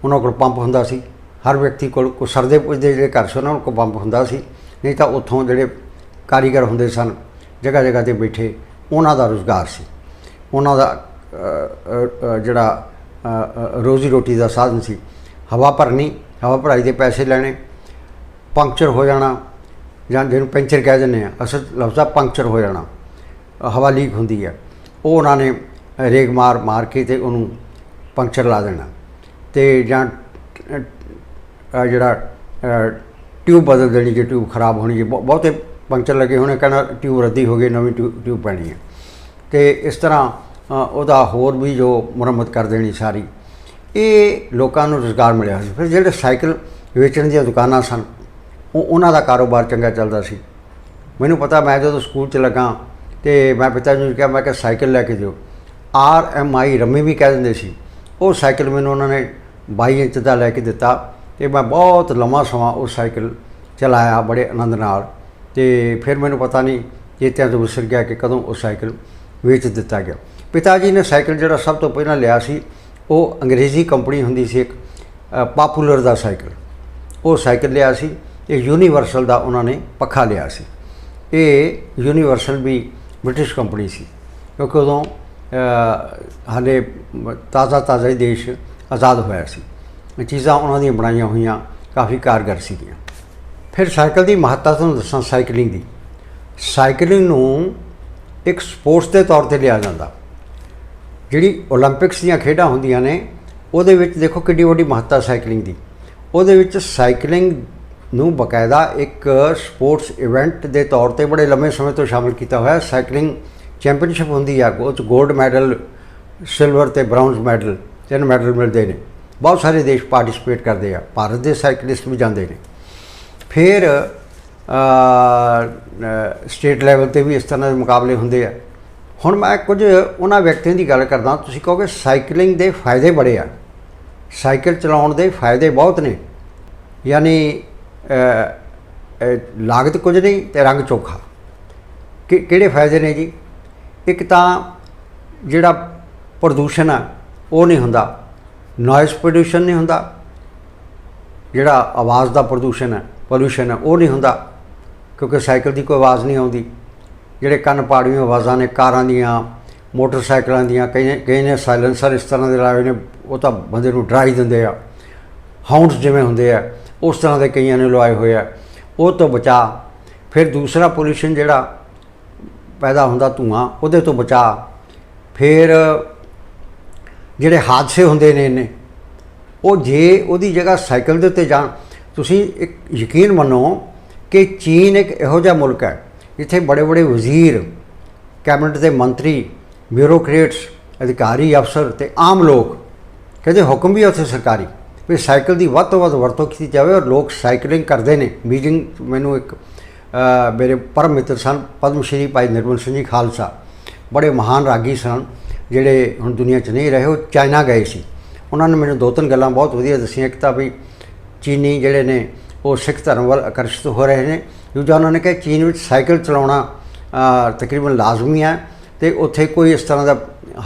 A: ਉਹਨਾਂ ਕੋਲ ਪੰਪ ਹੁੰਦਾ ਸੀ। ਹਰ ਵਿਅਕਤੀ ਕੋਲ ਕੋ ਸਰਦੇ ਪੁੱਜਦੇ ਜਿਹੜੇ ਘਰ ਸੀ, ਉਹਨਾਂ ਕੋਲ ਬੰਬ ਹੁੰਦਾ ਸੀ। ਨਹੀਂ ਤਾਂ ਉੱਥੋਂ ਜਿਹੜੇ ਕਾਰੀਗਰ ਹੁੰਦੇ ਸਨ ਜਗ੍ਹਾ ਜਗ੍ਹਾ ਤੇ ਬੈਠੇ, ਉਹਨਾਂ ਦਾ ਰੁਜ਼ਗਾਰ ਸੀ। ਉਹਨਾਂ ਦਾ ਜਿਹੜਾ ਰੋਜ਼ੀ ਰੋਟੀ ਦਾ ਸਾਧਨ ਸੀ। ਹਵਾ ਭਰਨੀ, ਹਵਾ ਭਰਾਈ ਦੇ ਪੈਸੇ ਲੈਣੇ, ਪੰਕਚਰ ਹੋ ਜਾਣਾ, ਜਾਂ ਜਿਹਨੂੰ ਪੈਂਚਰ ਕਹਿ ਦਿੰਦੇ ਆ, ਅਸਲ ਲਫ਼ਜ਼ਾ ਪੰਕਚਰ ਹੋ ਜਾਣਾ, ਹਵਾ ਲੀਕ ਹੁੰਦੀ ਹੈ ਉਹ ਉਹਨਾਂ ਨੇ ਰੇਗ ਮਾਰ ਮਾਰ ਕੇ ਤੇ ਉਹਨੂੰ ਪੰਕਚਰ ਲਾ ਦੇਣਾ। ਤੇ ਜਾਂ ਜਿਹੜਾ ਟਿਊਬ ਬਦਲ ਦੇਣੀ ਜੇ ਟਿਊਬ ਖਰਾਬ ਹੋਣੀ ਜੇ, ਬਹੁ- ਬਹੁਤੇ ਪੰਕਚਰ ਲੱਗੇ ਹੋਣੇ, ਕਹਿੰਦਾ ਟਿਊਬ ਰੱਦੀ ਹੋ ਗਈ, ਨਵੀਂ ਟਿਊ- ਟਿਊਬ ਪੈਣੀ ਹੈ। ਤੇ ਇਸ ਤਰ੍ਹਾਂ ਉਹਦਾ ਹੋਰ ਵੀ ਜੋ ਮੁਰੰਮਤ ਕਰ ਦੇਣੀ ਸਾਰੀ, ਇਹ ਲੋਕਾਂ ਨੂੰ ਰੁਜ਼ਗਾਰ ਮਿਲਿਆ ਸੀ। ਫਿਰ ਜਿਹੜੇ ਸਾਈਕਲ ਵੇਚਣ ਦੀਆਂ ਦੁਕਾਨਾਂ ਸਨ, ਉਹ ਉਹਨਾਂ ਦਾ ਕਾਰੋਬਾਰ ਚੰਗਾ ਚੱਲਦਾ ਸੀ। ਮੈਨੂੰ ਪਤਾ, ਮੈਂ ਜਦੋਂ ਸਕੂਲ 'ਚ ਲੱਗਾ, ਤੇ ਮੈਂ ਪਿਤਾ ਜੀ ਨੂੰ ਕਿਹਾ, ਮੈਂ ਕਿ ਸਾਈਕਲ ਲੈ ਕੇ ਦਿਓ। ਆਰ ਐਮ ਆਈ ਰਮੀ ਵੀ ਕਹਿ ਦਿੰਦੇ ਸੀ। ਉਹ ਸਾਈਕਲ ਮੈਨੂੰ ਉਹਨਾਂ ਨੇ 22 ਇੰਚ ਦਾ ਲੈ ਕੇ ਦਿੱਤਾ। ਤੇ ਮੈਂ ਬਹੁਤ ਲੰਮਾ ਸਮਾਂ ਉਹ ਸਾਈਕਲ ਚਲਾਇਆ ਬੜੇ ਆਨੰਦ ਨਾਲ ਤੇ ਫਿਰ ਮੈਨੂੰ ਪਤਾ ਨਹੀਂ ਚੇਤਿਆਂ ਤੋਂ ਵਿਸਰ ਗਿਆ ਕਿ ਕਦੋਂ ਉਹ ਸਾਈਕਲ ਵੇਚ ਦਿੱਤਾ ਗਿਆ। ਪਿਤਾ ਜੀ ਨੇ ਸਾਈਕਲ ਜਿਹੜਾ ਸਭ ਤੋਂ ਪਹਿਲਾਂ ਲਿਆ ਸੀ, ਉਹ ਅੰਗਰੇਜ਼ੀ ਕੰਪਨੀ ਹੁੰਦੀ ਸੀ ਇੱਕ ਪਾਪੂਲਰ ਦਾ ਸਾਈਕਲ। ਉਹ ਸਾਈਕਲ ਲਿਆ ਸੀ, ਇਹ ਯੂਨੀਵਰਸਲ ਦਾ ਉਹਨਾਂ ਨੇ ਪੱਖਾ ਲਿਆ ਸੀ। ਇਹ ਯੂਨੀਵਰਸਲ ਵੀ ਬ੍ਰਿਟਿਸ਼ ਕੰਪਨੀ ਸੀ, ਕਿਉਂਕਿ ਉਦੋਂ ਹਾਲੇ ਤਾਜ਼ਾ ਤਾਜ਼ਾ ਹੀ ਦੇਸ਼ ਆਜ਼ਾਦ ਹੋਇਆ ਸੀ। ਚੀਜ਼ਾਂ ਉਹਨਾਂ ਦੀਆਂ ਬਣਾਈਆਂ ਹੋਈਆਂ ਕਾਫੀ ਕਾਰਗਰ ਸੀਗੀਆਂ। ਫਿਰ ਸਾਈਕਲ ਦੀ ਮਹੱਤਤਾ ਤੁਹਾਨੂੰ ਦੱਸਾਂ ਸਾਈਕਲਿੰਗ ਦੀ। ਸਾਈਕਲਿੰਗ ਨੂੰ ਇੱਕ ਸਪੋਰਟਸ ਦੇ ਤੌਰ ਤੇ ਲਿਆ ਜਾਂਦਾ। ਜਿਹੜੀ 올림픽ਸ ਦੀਆਂ ਖੇਡਾਂ ਹੁੰਦੀਆਂ ਨੇ, ਉਹਦੇ ਵਿੱਚ ਦੇਖੋ ਕਿੰਨੀ ਵੱਡੀ ਮਹੱਤਤਾ ਸਾਈਕਲਿੰਗ ਦੀ। ਉਹਦੇ ਵਿੱਚ ਸਾਈਕਲਿੰਗ ਨੂੰ ਬਕਾਇਦਾ ਇੱਕ ਸਪੋਰਟਸ ਇਵੈਂਟ ਦੇ ਤੌਰ ਤੇ ਬੜੇ ਲੰਮੇ ਸਮੇਂ ਤੋਂ ਸ਼ਾਮਲ ਕੀਤਾ ਹੋਇਆ। ਸਾਈਕਲਿੰਗ ਚੈਂਪੀਅਨਸ਼ਿਪ ਹੁੰਦੀ ਆ, ਉਹ ਚ ਗੋਲਡ ਮੈਡਲ ਸਿਲਵਰ ਤੇ ਬ੍ਰਾਊਨਜ਼ ਮੈਡਲ ਤਿੰਨ ਮੈਡਲ ਮਿਲਦੇ ਨੇ। ਬਹੁਤ ਸਾਰੇ ਦੇਸ਼ ਪਾਰਟਿਸਿਪੇਟ ਕਰਦੇ ਆ, ਭਾਰਤ ਦੇ ਸਾਈਕਲਿਸਟ ਵੀ ਜਾਂਦੇ ਨੇ। ਫਿਰ ਸਟੇਟ ਲੈਵਲ ਤੇ ਵੀ ਇਸ ਤਰ੍ਹਾਂ ਦੇ ਮੁਕਾਬਲੇ ਹੁੰਦੇ ਆ। ਹੁਣ ਮੈਂ ਕੁਝ ਉਹਨਾਂ ਵਿਅਕਤੀਆਂ ਦੀ ਗੱਲ ਕਰਦਾ, ਤੁਸੀਂ ਕਹੋਗੇ ਸਾਈਕਲਿੰਗ ਦੇ ਫਾਇਦੇ ਬੜੇ ਆ। ਸਾਈਕਲ ਚਲਾਉਣ ਦੇ ਫਾਇਦੇ ਬਹੁਤ ਨੇ। ਯਾਨੀ ਲਾਗਤ ਕੁਝ ਨਹੀਂ ਤੇ ਰੰਗ ਚੋਖਾ। ਕਿ, ਕਿਹੜੇ ਫਾਇਦੇ ਨੇ ਜੀ? ਇੱਕ ਤਾਂ ਜਿਹੜਾ ਪ੍ਰਦੂਸ਼ਣ ਆ, ਉਹ ਨਹੀਂ ਹੁੰਦਾ। ਨੋਇਸ ਪੋਲੂਸ਼ਨ ਨਹੀਂ ਹੁੰਦਾ। ਜਿਹੜਾ ਆਵਾਜ਼ ਦਾ ਪ੍ਰਦੂਸ਼ਣ ਹੈ ਪੋਲੂਸ਼ਨ ਹੈ, ਉਹ ਨਹੀਂ ਹੁੰਦਾ, ਕਿਉਂਕਿ ਸਾਈਕਲ ਦੀ ਕੋਈ ਆਵਾਜ਼ ਨਹੀਂ ਆਉਂਦੀ। ਜਿਹੜੇ ਕੰਨ ਪਾੜੀਆਂ ਆਵਾਜ਼ਾਂ ਨੇ, ਕਾਰਾਂ ਦੀਆਂ, ਮੋਟਰਸਾਈਕਲਾਂ ਦੀਆਂ, ਕਈ ਕਈ ਨੇ ਸਾਇਲੈਂਸਰ ਇਸ ਤਰ੍ਹਾਂ ਦੇ ਲਾਏ ਹੋਏ ਨੇ, ਉਹ ਤਾਂ ਬੰਦੇ ਨੂੰ ਡਰਾ ਹੀ ਦਿੰਦੇ ਆ। ਹਾਊਂਡਸ ਜਿਵੇਂ ਹੁੰਦੇ ਆ, ਉਸ ਤਰ੍ਹਾਂ ਦੇ ਕਈਆਂ ਨੇ ਲਵਾਏ ਹੋਏ ਆ। ਉਹ ਤੋਂ ਬਚਾ, ਫਿਰ ਦੂਸਰਾ ਪੋਲੂਸ਼ਨ ਜਿਹੜਾ ਪੈਦਾ ਹੁੰਦਾ ਧੂਆਂ, ਉਹਦੇ ਤੋਂ ਬਚਾ। ਫਿਰ ਜਿਹੜੇ ਹਾਦਸੇ ਹੁੰਦੇ ਨੇ ਇਹਨੇ ਉਹ ਜੇ ਉਹਦੀ ਜਗ੍ਹਾ ਸਾਈਕਲ ਦੇ ਉੱਤੇ ਜਾਣ, ਤੁਸੀਂ ਇੱਕ ਯਕੀਨ ਮੰਨੋ ਕਿ ਚੀਨ ਇੱਕ ਇਹੋ ਜਿਹਾ ਮੁਲਕ ਹੈ, ਜਿੱਥੇ ਬੜੇ ਬੜੇ ਵਜ਼ੀਰ, ਕੈਬਨਿਟ ਦੇ ਮੰਤਰੀ ਬਿਊਰੋਕਰੇਟਸ ਅਧਿਕਾਰੀ ਅਫਸਰ ਤੇ ਆਮ ਲੋਕ ਕਹਿੰਦੇ ਹੁਕਮ ਵੀ ਹੈ ਉੱਥੇ ਸਰਕਾਰੀ ਵੀ ਸਾਈਕਲ ਦੀ ਵੱਧ ਤੋਂ ਵੱਧ ਵਰਤੋਂ ਕੀਤੀ ਜਾਵੇ ਔਰ ਲੋਕ ਸਾਈਕਲਿੰਗ ਕਰਦੇ ਨੇ। ਮੀਟਿੰਗ ਮੈਨੂੰ ਇੱਕ ਮੇਰੇ ਪਰਮ ਮਿੱਤਰ ਸਨ, ਪਦਮ ਸ਼੍ਰੀ ਭਾਈ ਨਿਰਮਲ ਸਿੰਘ ਜੀ ਖਾਲਸਾ, ਬੜੇ ਮਹਾਨ ਰਾਗੀ ਸਨ। ਜਿਹੜੇ ਹੁਣ ਦੁਨੀਆ 'ਚ ਨਹੀਂ ਰਹੇ ਉਹ ਚਾਈਨਾ ਗਏ ਸੀ। ਉਹਨਾਂ ਨੇ ਮੈਨੂੰ ਦੋ ਤਿੰਨ ਗੱਲਾਂ ਬਹੁਤ ਵਧੀਆ ਦੱਸੀਆਂ। ਇੱਕ ਤਾਂ ਵੀ ਚੀਨੀ ਜਿਹੜੇ ਨੇ ਉਹ ਸਿੱਖ ਧਰਮ ਵੱਲ ਆਕਰਸ਼ਿਤ ਹੋ ਰਹੇ ਨੇ। ਦੂਜਾ ਉਹਨਾਂ ਨੇ ਕਿਹਾ ਚੀਨ ਵਿੱਚ ਸਾਈਕਲ ਚਲਾਉਣਾ ਤਕਰੀਬਨ ਲਾਜ਼ਮੀ ਹੈ ਤੇ ਉੱਥੇ ਕੋਈ ਇਸ ਤਰ੍ਹਾਂ ਦਾ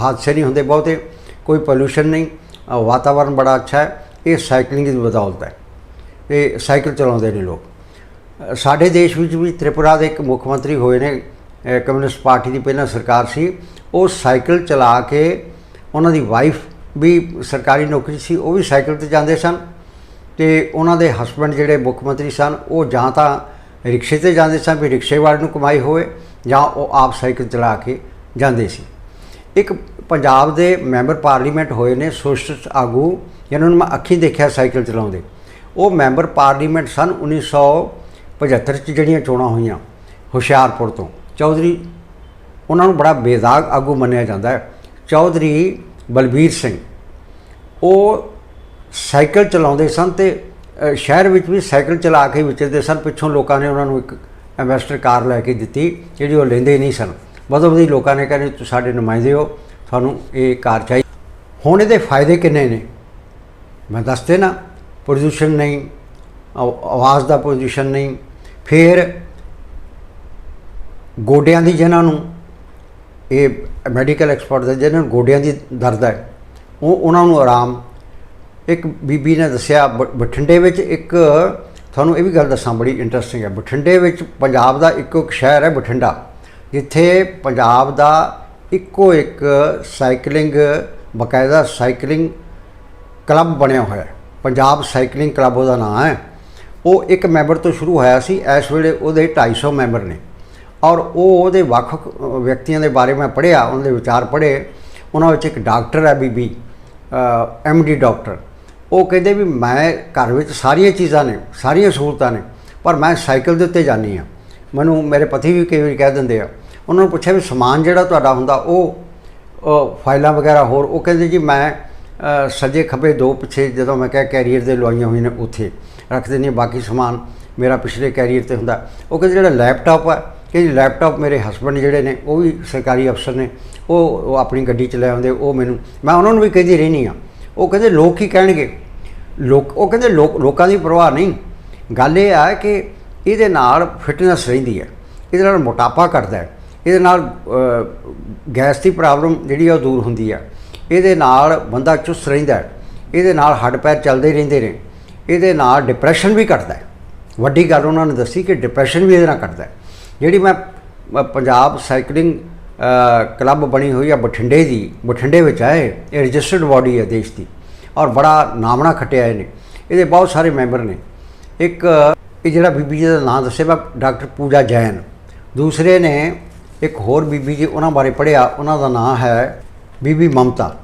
A: ਹਾਦਸੇ ਨਹੀਂ ਹੁੰਦੇ ਬਹੁਤੇ ਕੋਈ ਪੋਲੂਸ਼ਨ ਨਹੀਂ। ਅ, ਵਾਤਾਵਰਣ ਬੜਾ ਅੱਛਾ ਹੈ। ਇਹ ਸਾਈਕਲਿੰਗ ਦੀ ਬਦੌਲਤ ਹੈ। ਇਹ ਸਾਈਕਲ ਚਲਾਉਂਦੇ ਨੇ ਲੋਕ। ਸਾਡੇ ਦੇਸ਼ ਵਿੱਚ ਵੀ ਤ੍ਰਿਪੁਰਾ ਦੇ ਇੱਕ ਮੁੱਖ ਮੰਤਰੀ ਹੋਏ ਨੇ ਕਮਿਊਨਿਸਟ ਪਾਰਟੀ ਦੀ ਪਹਿਲਾਂ ਸਰਕਾਰ ਸੀ। ਉਹ ਸਾਈਕਲ ਚਲਾ ਕੇ ਉਹਨਾਂ ਦੀ ਵਾਈਫ ਵੀ ਸਰਕਾਰੀ ਨੌਕਰੀ ਸੀ, ਉਹ ਵੀ ਸਾਈਕਲ ਤੇ ਜਾਂਦੇ ਸਨ ਤੇ ਉਹਨਾਂ ਦੇ ਹਸਬੰਡ ਜਿਹੜੇ ਮੁੱਖ ਮੰਤਰੀ ਸਨ, ਉਹ ਜਾਂ ਤਾਂ ਰਿਕਸ਼ੇ ਤੇ ਜਾਂਦੇ ਸਨ ਵੀ ਰਿਕਸ਼ੇ ਵਾਲੇ ਨੂੰ ਕਮਾਈ ਹੋਵੇ ਜਾਂ ਉਹ ਆਪ ਸਾਈਕਲ ਚਲਾ ਕੇ ਜਾਂਦੇ ਸੀ। ਇੱਕ ਪੰਜਾਬ ਦੇ ਮੈਂਬਰ ਪਾਰਲੀਮੈਂਟ ਹੋਏ ਨੇ ਸੋਸ਼ਲਿਸਟ ਆਗੂ, ਜਿਨ੍ਹਾਂ ਨੂੰ ਮੈਂ ਅੱਖੀਂ ਦੇਖਿਆ ਸਾਈਕਲ ਚਲਾਉਂਦੇ ਉਹ ਮੈਂਬਰ ਪਾਰਲੀਮੈਂਟ ਸਨ 1975 ਚ ਜਿਹੜੀਆਂ ਚੋਣਾਂ ਹੋਈਆਂ, ਹੁਸ਼ਿਆਰਪੁਰ ਤੋਂ। ਚੌਧਰੀ ਉਹਨਾਂ ਨੂੰ ਬੜਾ ਬੇਦਾਗ ਆਗੂ ਮੰਨਿਆ ਜਾਂਦਾ ਹੈ। ਚੌਧਰੀ ਬਲਬੀਰ ਸਿੰਘ, ਉਹ ਸਾਈਕਲ ਚਲਾਉਂਦੇ ਸਨ ਤੇ ਸ਼ਹਿਰ ਵਿੱਚ ਵੀ ਸਾਈਕਲ ਚਲਾ ਕੇ ਵਿਚਰਦੇ ਸਨ। ਪਿੱਛੋਂ ਲੋਕਾਂ ਨੇ ਉਹਨਾਂ ਨੂੰ ਇੱਕ ਐਂਬੈਸਡਰ ਕਾਰ ਲੈ ਕੇ ਦਿੱਤੀ, ਜਿਹੜੀ ਉਹ ਲੈਂਦੇ ਨਹੀਂ ਸਨ। ਬਦੋ ਬਦੀ ਲੋਕਾਂ ਨੇ ਕਹਿੰਦੇ ਤੁਸੀਂ ਸਾਡੇ ਨੁਮਾਇੰਦੇ ਹੋ, ਤੁਹਾਨੂੰ ਇਹ ਕਾਰ ਚਾਹੀਦੀ ਹੁਣ ਇਹਦੇ ਫਾਇਦੇ ਕਿੰਨੇ ਨੇ? ਮੈਂ ਦੱਸਦੇ ਨਾ ਪ੍ਰਦੂਸ਼ਣ ਨਹੀਂ ਆਵਾਜ਼ ਦਾ ਪ੍ਰਦੂਸ਼ਣ ਨਹੀਂ, ਫਿਰ ਗੋਡਿਆਂ ਦੀ ਜਿਨ੍ਹਾਂ ਨੂੰ ਇਹ ਮੈਡੀਕਲ ਐਕਸਪਰਟ ਦੇ ਜਿਹਨਾਂ ਨੂੰ ਗੋਡਿਆਂ ਦੀ ਦਰਦ ਹੈ, ਉਹ ਉਹਨਾਂ ਨੂੰ ਆਰਾਮ, ਇੱਕ ਬੀਬੀ ਨੇ ਦੱਸਿਆ ਬ- ਬਠਿੰਡੇ ਵਿੱਚ ਇੱਕ, ਤੁਹਾਨੂੰ ਇਹ ਵੀ ਗੱਲ ਦੱਸਾਂ ਬੜੀ ਇੰਟਰਸਟਿੰਗ ਹੈ, ਬਠਿੰਡੇ ਵਿੱਚ ਪੰਜਾਬ ਦਾ ਇੱਕੋ ਇੱਕ ਸ਼ਹਿਰ ਹੈ ਬਠਿੰਡਾ, ਜਿੱਥੇ ਪੰਜਾਬ ਦਾ ਇੱਕੋ ਇੱਕ ਸਾਈਕਲਿੰਗ ਬਕਾਇਦਾ ਸਾਈਕਲਿੰਗ ਕਲੱਬ ਬਣਿਆ ਹੋਇਆ ਹੈ, ਪੰਜਾਬ ਸਾਈਕਲਿੰਗ ਕਲੱਬ ਉਹਦਾ ਨਾਮ ਹੈ, ਉਹ ਇੱਕ ਮੈਂਬਰ ਤੋਂ ਸ਼ੁਰੂ ਹੋਇਆ ਸੀ, ਇਸ ਵੇਲੇ ਉਹਦੇ 250 ਮੈਂਬਰ ਨੇ। ਔਰ ਉਹ ਉਹਦੇ ਵੱਖ ਵੱਖ ਵਿਅਕਤੀਆਂ ਦੇ ਬਾਰੇ ਮੈਂ ਪੜ੍ਹਿਆ ਉਹਨਾਂ ਦੇ ਵਿਚਾਰ ਪੜ੍ਹੇ। ਉਹਨਾਂ ਵਿੱਚ ਇੱਕ ਡਾਕਟਰ ਹੈ ਬੀਬੀ ਡੀ ਡਾਕਟਰ। ਉਹ ਕਹਿੰਦੇ ਵੀ ਮੈਂ ਘਰ ਵਿੱਚ ਸਾਰੀਆਂ ਚੀਜ਼ਾਂ ਨੇ, ਸਾਰੀਆਂ ਸਹੂਲਤਾਂ ਨੇ, ਪਰ ਮੈਂ ਸਾਈਕਲ ਦੇ ਉੱਤੇ ਜਾਂਦੀ ਆ ਮੈਨੂੰ, ਮੇਰੇ ਪਤੀ ਵੀ ਕਈ ਵਾਰੀ ਕਹਿ ਦਿੰਦੇ ਆ। ਉਹਨਾਂ ਨੂੰ ਪੁੱਛਿਆ ਵੀ ਸਮਾਨ ਜਿਹੜਾ ਤੁਹਾਡਾ ਹੁੰਦਾ, ਉਹ ਫਾਈਲਾਂ ਵਗੈਰਾ ਹੋਰ, ਉਹ ਕਹਿੰਦੇ ਜੀ ਮੈਂ ਸੱਜੇ ਖੱਬੇ ਦੋ ਪਿੱਛੇ ਜਦੋਂ ਮੈਂ ਕਿਹਾ ਕੈਰੀਅਰ ਦੇ ਲਵਾਈਆਂ ਹੋਈਆਂ ਨੇ ਉੱਥੇ, ਰੱਖ ਦਿੰਦੀ ਹਾਂ ਬਾਕੀ ਸਮਾਨ, ਮੇਰਾ ਪਿਛਲੇ ਕੈਰੀਅਰ ਤੇ ਹੁੰਦਾ। ਉਹ ਕਹਿੰਦੇ ਜਿਹੜਾ ਲੈਪਟਾਪ ਹੈ ਇਹ ਲੈਪਟਾਪ ਮੇਰੇ ਹਸਬੰਡ ਜਿਹੜੇ ਨੇ, ਉਹ ਵੀ ਸਰਕਾਰੀ ਅਫਸਰ ਨੇ, ਉਹ ਆਪਣੀ ਗੱਡੀ ਚ ਲੈ ਆਉਂਦੇ, ਉਹ ਮੈਨੂੰ, ਮੈਂ ਉਹਨਾਂ ਨੂੰ ਵੀ ਕਹਿੰਦੀ ਰਹਿਣੀ ਆ। ਉਹ ਕਹਿੰਦੇ ਲੋਕ ਕੀ ਕਹਿਣਗੇ। ਲੋਕ, ਉਹ ਕਹਿੰਦੇ ਲੋਕ, ਲੋਕਾਂ ਦੀ ਪਰਵਾਹ ਨਹੀਂ। ਗੱਲ ਇਹ ਆ ਕਿ ਇਹਦੇ ਨਾਲ ਫਿਟਨੈਸ ਰਹਿੰਦੀ ਹੈ। ਇਹਦੇ ਨਾਲ ਮੋਟਾਪਾ ਘਟਦਾ ਹੈ। ਇਹਦੇ ਨਾਲ ਗੈਸ ਦੀ ਪ੍ਰੋਬਲਮ ਜਿਹੜੀ ਆ ਉਹ ਦੂਰ ਹੁੰਦੀ ਆ। ਇਹਦੇ ਨਾਲ ਬੰਦਾ ਚੁਸਤ ਰਹਿੰਦਾ ਇਹਦੇ ਨਾਲ ਹੱਡ ਪੈਰ ਚੱਲਦੇ ਰਹਿੰਦੇ ਨੇ। ਇਹਦੇ ਨਾਲ ਡਿਪਰੈਸ਼ਨ ਵੀ ਘਟਦਾ ਵੱਡੀ ਗੱਲ ਉਹਨਾਂ ਨੇ ਦੱਸੀ ਕਿ ਡਿਪਰੈਸ਼ਨ ਵੀ ਇਹਦੇ ਨਾਲ ਘਟਦਾ ਜਿਹੜੀ ਮੈਂ ਪ- ਪੰਜਾਬ ਸਾਈਕਲਿੰਗ ਅ, ਕਲੱਬ ਬਣੀ ਹੋਈ ਆ ਬਠਿੰਡੇ ਦੀ ਬਠਿੰਡੇ ਵਿੱਚ ਹੈ ਇਹ। ਇਹ ਰਜਿਸਟਰਡ ਬਾਡੀ ਹੈ ਦੇਸ਼ ਦੀ ਔਰ ਬੜਾ ਨਾਮਣਾ ਖਟਿਆ ਇਹਨੇ। ਇਹਦੇ ਬਹੁਤ ਸਾਰੇ ਮੈਂਬਰ ਨੇ। ਇੱਕ ਇਹ ਜਿਹੜਾ ਬੀਬੀ ਜੀ ਦਾ ਨਾਮ ਦੱਸਿਆ ਵਾ ਡਾਕਟਰ ਪੂਜਾ ਜੈਨ। ਦੂਸਰੇ ਨੇ ਇੱਕ ਹੋਰ ਬੀਬੀ ਜੀ ਉਹਨਾਂ ਬਾਰੇ ਪੜ੍ਹਿਆ ਉਹਨਾਂ ਦਾ ਨਾਮ ਹੈ ਬੀਬੀ ਮਮਤਾ।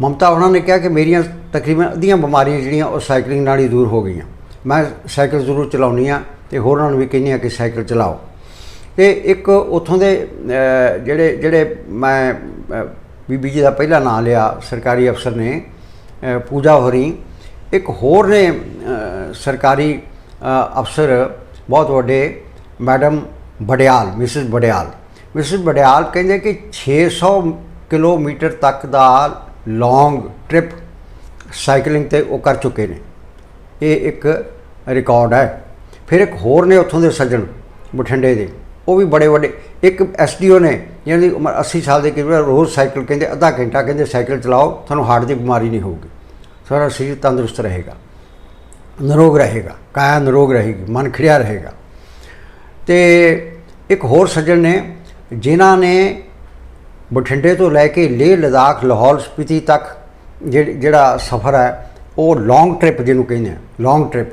A: ਮਮਤਾ ਉਹਨਾਂ ਨੇ ਕਿਹਾ ਕਿ ਮੇਰੀਆਂ ਤਕਰੀਬਨ ਅੱਧੀਆਂ ਬਿਮਾਰੀਆਂ ਜਿਹੜੀਆਂ ਉਹ ਸਾਈਕਲਿੰਗ ਨਾਲ ਹੀ ਦੂਰ ਹੋ ਗਈਆਂ। ਮੈਂ ਸਾਈਕਲ ਜ਼ਰੂਰ ਚਲਾਉਣੀ ਆ ਤੇ ਹੋਰਾਂ ਨੂੰ ਵੀ ਕਹਿੰਦੀ ਆ ਕਿ ਸਾਈਕਲ ਚਲਾਓ। ਤੇ ਇੱਕ ਉੱਥੋਂ ਦੇ ਜਿਹੜੇ ਜਿਹੜੇ ਮੈਂ ਅ, ਬੀਬੀ ਜੀ ਦਾ ਪਹਿਲਾ ਨਾਮ ਲਿਆ ਸਰਕਾਰੀ ਅਫਸਰ ਨੇ ਪੂਜਾ ਹੋਰੀ ਇੱਕ ਹੋਰ ਨੇ ਸਰਕਾਰੀ ਅਫਸਰ ਬਹੁਤ ਵੱਡੇ madam Badial Mrs Badial Mrs Badial ਕਹਿੰਦੇ ਕਿ 600 ਕਿਲੋਮੀਟਰ ਤੱਕ ਦਾ ਲੌਂਗ ਟ੍ਰਿਪ ਸਾਈਕਲਿੰਗ ਤੇ ਉਹ ਕਰ ਚੁੱਕੇ ਨੇ। ਇਹ ਇੱਕ ਰਿਕਾਰਡ ਹੈ। ਫਿਰ ਇੱਕ ਹੋਰ ਨੇ ਉੱਥੋਂ ਦੇ ਸੱਜਣ ਬਠਿੰਡੇ ਦੇ। ਉਹ ਵੀ ਬੜੇ ਵੱਡੇ। ਇੱਕ ਐਸਡੀਓ ਨੇ ਜਿਹਨਾਂ ਦੀ ਉਮਰ 80 ਸਾਲ ਦੇ ਕਰੀਬ ਰੋਜ਼ ਸਾਈਕਲ ਕਹਿੰਦੇ, ਅੱਧਾ ਘੰਟਾ ਕਹਿੰਦੇ, ਸਾਈਕਲ ਚਲਾਓ, ਤੁਹਾਨੂੰ ਹਾਰਟ ਦੀ ਬਿਮਾਰੀ ਨਹੀਂ ਹੋਊਗੀ। ਸਾਰਾ ਸਰੀਰ ਤੰਦਰੁਸਤ ਰਹੇਗਾ। ਨਿਰੋਗ ਰਹੇਗਾ। ਕਾਇਆ ਨਿਰੋਗ ਰਹੇਗੀ। ਮਨ ਖਿੜਿਆ ਰਹੇਗਾ। ਤੇ ਇੱਕ ਹੋਰ ਸੱਜਣ ਨੇ, ਜਿਨ੍ਹਾਂ ਨੇ ਬਠਿੰਡੇ ਤੋਂ ਲੈ ਕੇ ਲੇਹ ਲਦਾਖ, ਲਾਹੌਰ ਸਪੀਤੀ ਤੱਕ ਜਿਹੜੀ- ਜਿਹੜਾ ਸਫ਼ਰ ਹੈ, ਉਹ ਲੌਂਗ ਟ੍ਰਿਪ ਜਿਹਨੂੰ ਕਹਿੰਦੇ ਆ ਲੌਂਗ ਟ੍ਰਿਪ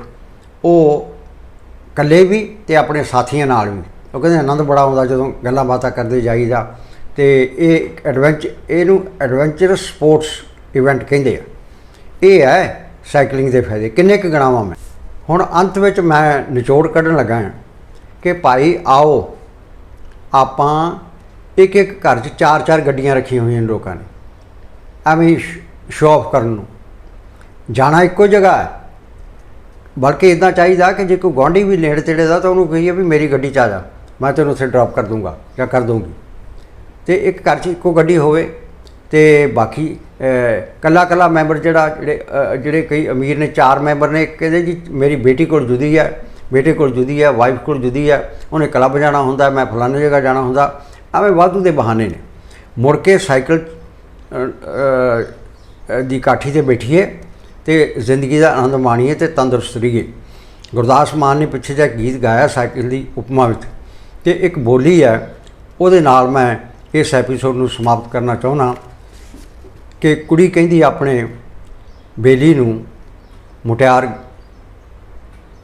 A: ਉਹ ਇਕੱਲੇ ਵੀ ਤੇ ਆਪਣੇ ਸਾਥੀਆਂ ਨਾਲ ਵੀ। ਉਹ ਕਹਿੰਦੇ ਆਨੰਦ ਬੜਾ ਆਉਂਦਾ ਜਦੋਂ ਗੱਲਾਂ ਬਾਤਾਂ ਕਰਦੇ ਜਾਈਦਾ। ਤੇ ਇਹ ਐਡਵੈਂਚਰ ਇਹਨੂੰ ਐਡਵੈਂਚਰਸ ਸਪੋਰਟਸ ਇਵੈਂਟ ਕਹਿੰਦੇ ਆ। ਇਹ ਹੈ ਸਾਈਕਲਿੰਗ ਦੇ ਫਾਇਦੇ। ਕਿੰਨੇ ਕੁ ਗਣਾਵਾਂ ਮੈਂ? ਹੁਣ ਅੰਤ ਵਿੱਚ ਮੈਂ ਨਿਚੋੜ ਕੱਢਣ ਲੱਗਾ ਹਾਂ ਕਿ ਭਾਈ ਆਓ, ਆਪਾਂ ਇੱਕ ਇੱਕ ਘਰ 'ਚ ਚਾਰ ਚਾਰ ਗੱਡੀਆਂ ਰੱਖੀਆਂ ਹੋਈਆਂ ਨੇ ਲੋਕਾਂ ਨੇ। ਐਵੇਂ ਸ਼ੋਅ ਆਫ ਕਰਨ ਨੂੰ। ਜਾਣਾ ਇੱਕੋ ਜਗ੍ਹਾ ਹੈ। ਬਲਕਿ ਇਦਾਂ ਚਾਹੀਦਾ ਕਿ ਜੇ ਕੋਈ ਗੁਆਂਢੀ ਵੀ ਨੇੜੇ ਤੇੜੇ ਦਾ ਤਾਂ ਉਹਨੂੰ ਕਹੀਏ ਵੀ ਮੇਰੀ ਗੱਡੀ 'ਚ ਆ ਜਾ। ਮੈਂ ਤੈਨੂੰ ਉੱਥੇ ਡ੍ਰੌਪ ਕਰ ਦੂੰਗਾ ਜਾਂ ਕਰ ਦੂੰਗੀ ਤੇ ਇੱਕ ਘਰ 'ਚ ਇੱਕੋ ਗੱਡੀ ਹੋਵੇ ਤੇ ਬਾਕੀ ਕੱਲਾ ਕੱਲਾ ਮੈਂਬਰ ਜਿਹੜਾ, ਜਿਹੜੇ ਜਿਹੜੇ ਕਈ ਅਮੀਰ ਨੇ, ਚਾਰ ਮੈਂਬਰ ਨੇ ਕਹਿੰਦੇ ਜੀ ਮੇਰੀ ਬੇਟੀ ਕੋਲ ਜੁਦੀ ਹੈ ਬੇਟੇ ਕੋਲ ਜੁਦੀ ਹੈ ਵਾਈਫ ਕੋਲ ਜੁਦੀ ਹੈ ਉਹਨੇ ਕਲੱਬ ਜਾਣਾ ਹੁੰਦਾ, ਮੈਂ ਫਲਾਣੀ ਜਗ੍ਹਾ ਜਾਣਾ ਹੁੰਦਾ, ਐਵੇਂ ਵਾਧੂ ਦੇ ਬਹਾਨੇ ਨੇ। ਮੁੜ ਕੇ ਸਾਈਕਲ ਦੀ ਕਾਠੀ ਤੇ ਬੈਠੀਏ ਤੇ ਜ਼ਿੰਦਗੀ ਦਾ ਆਨੰਦ ਮਾਣੀਏ ਤੇ ਤੰਦਰੁਸਤ ਰਹੀਏ। ਗੁਰਦਾਸ ਮਾਨ ਨੇ ਪਿੱਛੇ ਜਿਹਾ ਗੀਤ ਗਾਇਆ ਸਾਈਕਲ ਦੀ ਉਪਮਾ ਵਿੱਚ। ਤੇ ਇੱਕ ਬੋਲੀ ਹੈ, ਉਹਦੇ ਨਾਲ ਮੈਂ ਇਸ ਐਪੀਸੋਡ ਨੂੰ ਸਮਾਪਤ ਕਰਨਾ ਚਾਹੁੰਦਾ ਕਿ ਕੁੜੀ ਕਹਿੰਦੀ ਆਪਣੇ ਬੇਲੀ ਨੂੰ ਮੁਟਿਆਰ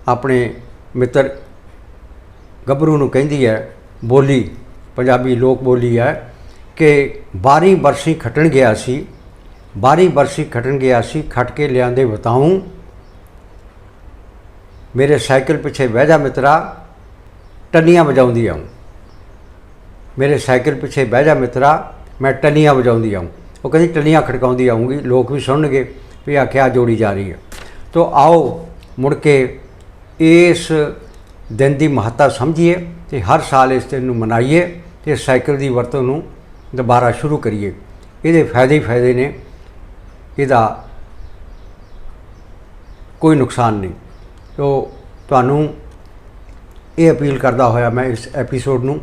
A: ਆਪਣੇ ਮਿੱਤਰ ਗੱਭਰੂ ਨੂੰ ਕਹਿੰਦੀ ਹੈ, ਬੋਲੀ, ਪੰਜਾਬੀ ਲੋਕ ਬੋਲੀ ਹੈ ਕਿ ਬਾਰੀ ਬਰਸੀ ਖਟਣ ਗਿਆ ਸੀ, ਬਾਰੀ ਬਰਸੀ ਖਟਣ ਗਿਆ ਸੀ, ਖਟ ਕੇ ਲਿਆਂਦੇ ਬਤਾਉਂ ਮੇਰੇ ਸਾਈਕਲ ਪਿੱਛੇ ਬਹਿ ਜਾ ਮਿੱਤਰਾ ਟੱਲੀਆਂ ਵਜਾਉਂਦੀ ਆਉਂ ਮੇਰੇ ਸਾਈਕਲ ਪਿੱਛੇ ਬਹਿ ਜਾ ਮਿੱਤਰਾ, ਮੈਂ ਟੱਲੀਆਂ ਵਜਾਉਂਦੀ ਆਉਂ ਉਹ ਕਹਿੰਦੀ ਟੱਲੀਆਂ ਖੜਕਾਉਂਦੀ ਆਉਂਗੀ ਲੋਕ ਵੀ ਸੁਣਨਗੇ ਵੀ ਆਖਿਆ ਜੋੜੀ ਜਾ ਰਹੀ ਹੈ। ਤੋ ਆਓ, ਮੁੜ ਕੇ ਇਸ ਦਿਨ ਦੀ ਮਹੱਤਤਾ ਸਮਝੀਏ ਤੇ ਹਰ ਸਾਲ ਇਸ ਦਿਨ ਨੂੰ ਮਨਾਈਏ ਤੇ ਸਾਈਕਲ ਦੀ ਵਰਤੋਂ ਨੂੰ ਦੁਬਾਰਾ ਸ਼ੁਰੂ ਕਰੀਏ। ਇਹਦੇ ਫਾਇਦੇ ਹੀ ਫਾਇਦੇ ਨੇ, ਇਹਦਾ ਕੋਈ ਨੁਕਸਾਨ ਨਹੀਂ। ਤੋ ਤੁਹਾਨੂੰ ਇਹ ਅਪੀਲ ਕਰਦਾ ਹੋਇਆ ਮੈਂ ਇਸ ਐਪੀਸੋਡ ਨੂੰ।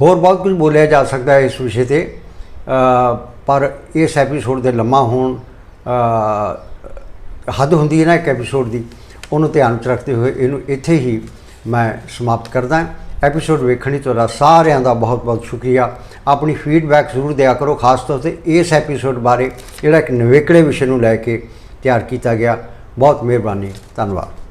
A: ਹੋਰ ਬਹੁਤ ਕੁਝ ਬੋਲਿਆ ਜਾ ਸਕਦਾ ਹੈ ਇਸ ਵਿਸ਼ੇ ਤੇ। ਪਰ ਇਸ ਐਪੀਸੋਡ ਦੇ ਲੰਮਾ ਹੋਣ ਹੱਦ ਹੁੰਦੀ ਹੈ ਨਾ ਇੱਕ ਐਪੀਸੋਡ ਦੀ, ਉਹਨੂੰ ਧਿਆਨ ਚ ਰੱਖਦੇ ਹੋਏ ਇਹਨੂੰ ਇੱਥੇ ਹੀ ਮੈਂ ਸਮਾਪਤ ਕਰਦਾ ਹਾਂ। ਐਪੀਸੋਡ ਵੇਖਣ ਲਈ ਤੁਹਾਡਾ ਸਾਰਿਆਂ ਦਾ ਬਹੁਤ ਬਹੁਤ ਸ਼ੁਕਰੀਆ। ਆਪਣੀ ਫੀਡਬੈਕ ਜ਼ਰੂਰ ਦਿਆ ਕਰੋ, ਖਾਸ ਤੌਰ ਤੇ ਇਸ ਐਪੀਸੋਡ ਬਾਰੇ, ਜਿਹੜਾ ਇੱਕ ਨਵੇਕਲੇ ਵਿਸ਼ੇ ਨੂੰ ਲੈ ਕੇ ਤਿਆਰ ਕੀਤਾ ਗਿਆ। ਬਹੁਤ ਮਿਹਰਬਾਨੀ, ਧੰਨਵਾਦ।